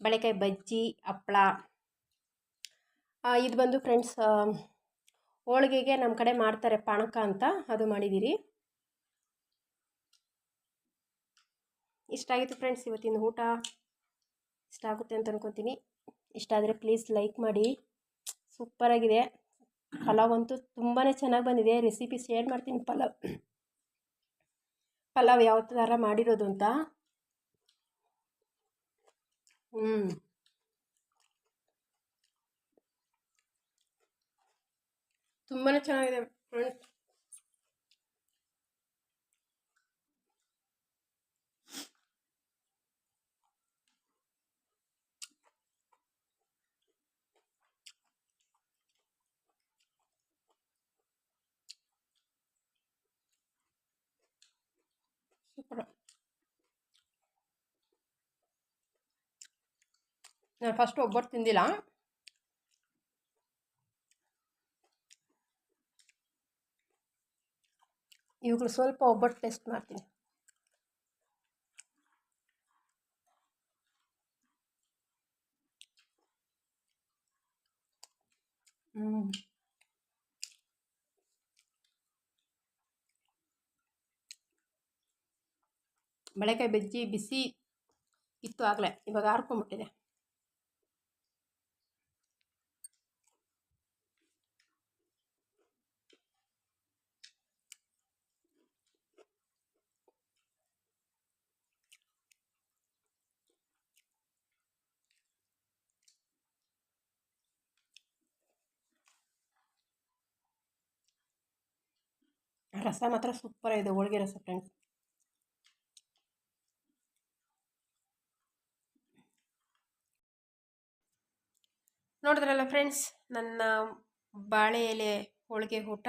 ಬಳೆಕಾಯಿ ಬಜ್ಜಿ ಹಪ್ಪಳ ಇದು ಬಂದು ಫ್ರೆಂಡ್ಸ್ ಹೋಳಿಗೆಗೆ ನಮ್ಮ ಕಡೆ ಮಾಡ್ತಾರೆ ಪಾಣಕ ಅಂತ ಅದು ಮಾಡಿದ್ದೀರಿ ಇಷ್ಟ ಆಗಿತ್ತು ಫ್ರೆಂಡ್ಸ್ ಇವತ್ತಿನ ಊಟ. ಇಷ್ಟ ಆಗುತ್ತೆ ಅಂತ ಅನ್ಕೊತೀನಿ. ಇಷ್ಟ ಆದರೆ ಪ್ಲೀಸ್ ಲೈಕ್ ಮಾಡಿ. ಸೂಪರಾಗಿದೆ ಪಲಾವ್ ಅಂತೂ ತುಂಬಾ ಚೆನ್ನಾಗಿ ಬಂದಿದೆ. ರೆಸಿಪಿ ಶೇರ್ ಮಾಡ್ತೀನಿ ಪಲಾವ್. ಪಲಾವ್ ಯಾವ ಥರ ಮಾಡಿರೋದು ಅಂತ. ಹ್ಞೂ ತುಂಬಾ ಚೆನ್ನಾಗಿದೆ. ಫ್ರೆಂಡ್ಸ್ ನಾನು ಫಸ್ಟ್ ಒಬ್ಬಟ್ಟು ತಿಂದಿಲ್ಲ ಇವುಗಳು ಸ್ವಲ್ಪ ಒಬ್ಬಟ್ಟು ಟೆಸ್ಟ್ ಮಾಡ್ತೀನಿ. ಹ್ಞೂ ಬೆಳೆಕಾಯಿ ಬಜ್ಜಿ ಬಿಸಿ ಇತ್ತು ಆಗಲೇ ಇವಾಗ ಆರ್ಕೊಂಬಿಟ್ಟಿದೆ. ರಸ ಮಾತ್ರ ಸೂಪರ್ ಇದೆ ಹೋಳಿಗೆ ರಸ ಫ್ರೆಂಡ್ಸ್ ನೋಡಿದ್ರಲ್ಲ ಫ್ರೆಂಡ್ಸ್ ನನ್ನ ಬಾಳೆ ಎಲೆ ಹೋಳಿಗೆ ಊಟ.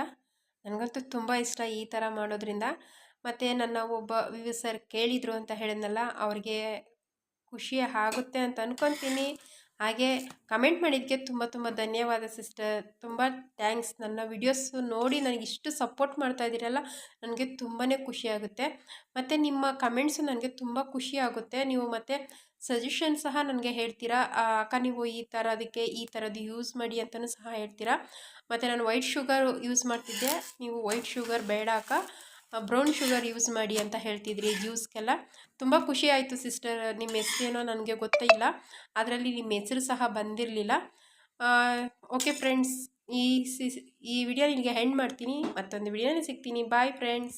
ನನಗಂತೂ ತುಂಬ ಇಷ್ಟ ಈ ಥರ ಮಾಡೋದ್ರಿಂದ. ಮತ್ತು ನನ್ನ ಒಬ್ಬ ವ್ಯೂಸರ್ ಕೇಳಿದರು ಅಂತ ಹೇಳಿದ್ನಲ್ಲ, ಅವ್ರಿಗೆ ಖುಷಿ ಆಗುತ್ತೆ ಅಂತ ಅಂದ್ಕೊತೀನಿ ಹಾಗೆ ಕಮೆಂಟ್ ಮಾಡಿದ್ದಕ್ಕೆ ತುಂಬ ತುಂಬ ಧನ್ಯವಾದ ಸಿಸ್ಟರ್ ತುಂಬ ಥ್ಯಾಂಕ್ಸ್ ನನ್ನ ವಿಡಿಯೋಸು ನೋಡಿ ನನಗೆ ಇಷ್ಟು ಸಪೋರ್ಟ್ ಮಾಡ್ತಾ ಇದ್ದೀರಲ್ಲ, ನನಗೆ ತುಂಬಾ ಖುಷಿ ಆಗುತ್ತೆ. ಮತ್ತು ನಿಮ್ಮ ಕಮೆಂಟ್ಸು ನನಗೆ ತುಂಬ ಖುಷಿ ಆಗುತ್ತೆ. ನೀವು ಮತ್ತು ಸಜೆಷನ್ ಸಹ ನನಗೆ ಹೇಳ್ತೀರಾ? ಅಕ್ಕ ನೀವು ಈ ಥರ ಅದಕ್ಕೆ ಈ ಥರದ್ದು ಯೂಸ್ ಮಾಡಿ ಅಂತಲೂ ಸಹ ಹೇಳ್ತೀರಾ? ಮತ್ತು ನಾನು ವೈಟ್ ಶುಗರ್ ಯೂಸ್ ಮಾಡ್ತಿದ್ದೆ. ನೀವು ವೈಟ್ ಶುಗರ್ ಬೇಡ ಅಕ್ಕ. ಬ್ರೌನ್ ಶುಗರ್ ಯೂಸ್ ಮಾಡಿ ಅಂತ ಹೇಳ್ತಿದ್ರಿ ಜ್ಯೂಸ್ಗೆಲ್ಲ ತುಂಬ ಖುಷಿ ಆಯಿತು ಸಿಸ್ಟರ್ ನಿಮ್ಮ ಹೆಸರೇನೋ ನನಗೆ ಗೊತ್ತೇ ಇಲ್ಲ. ಅದರಲ್ಲಿ ನಿಮ್ಮ ಹೆಸರು ಸಹ ಬಂದಿರಲಿಲ್ಲ. ಓಕೆ ಫ್ರೆಂಡ್ಸ್ ಈ ಸಿ ಈ ವಿಡಿಯೋ ನಿಮಗೆ ಹೆಂಡ್ ಮಾಡ್ತೀನಿ. ಮತ್ತೊಂದು ವಿಡಿಯೋನೇ ಸಿಗ್ತೀನಿ. Bye friends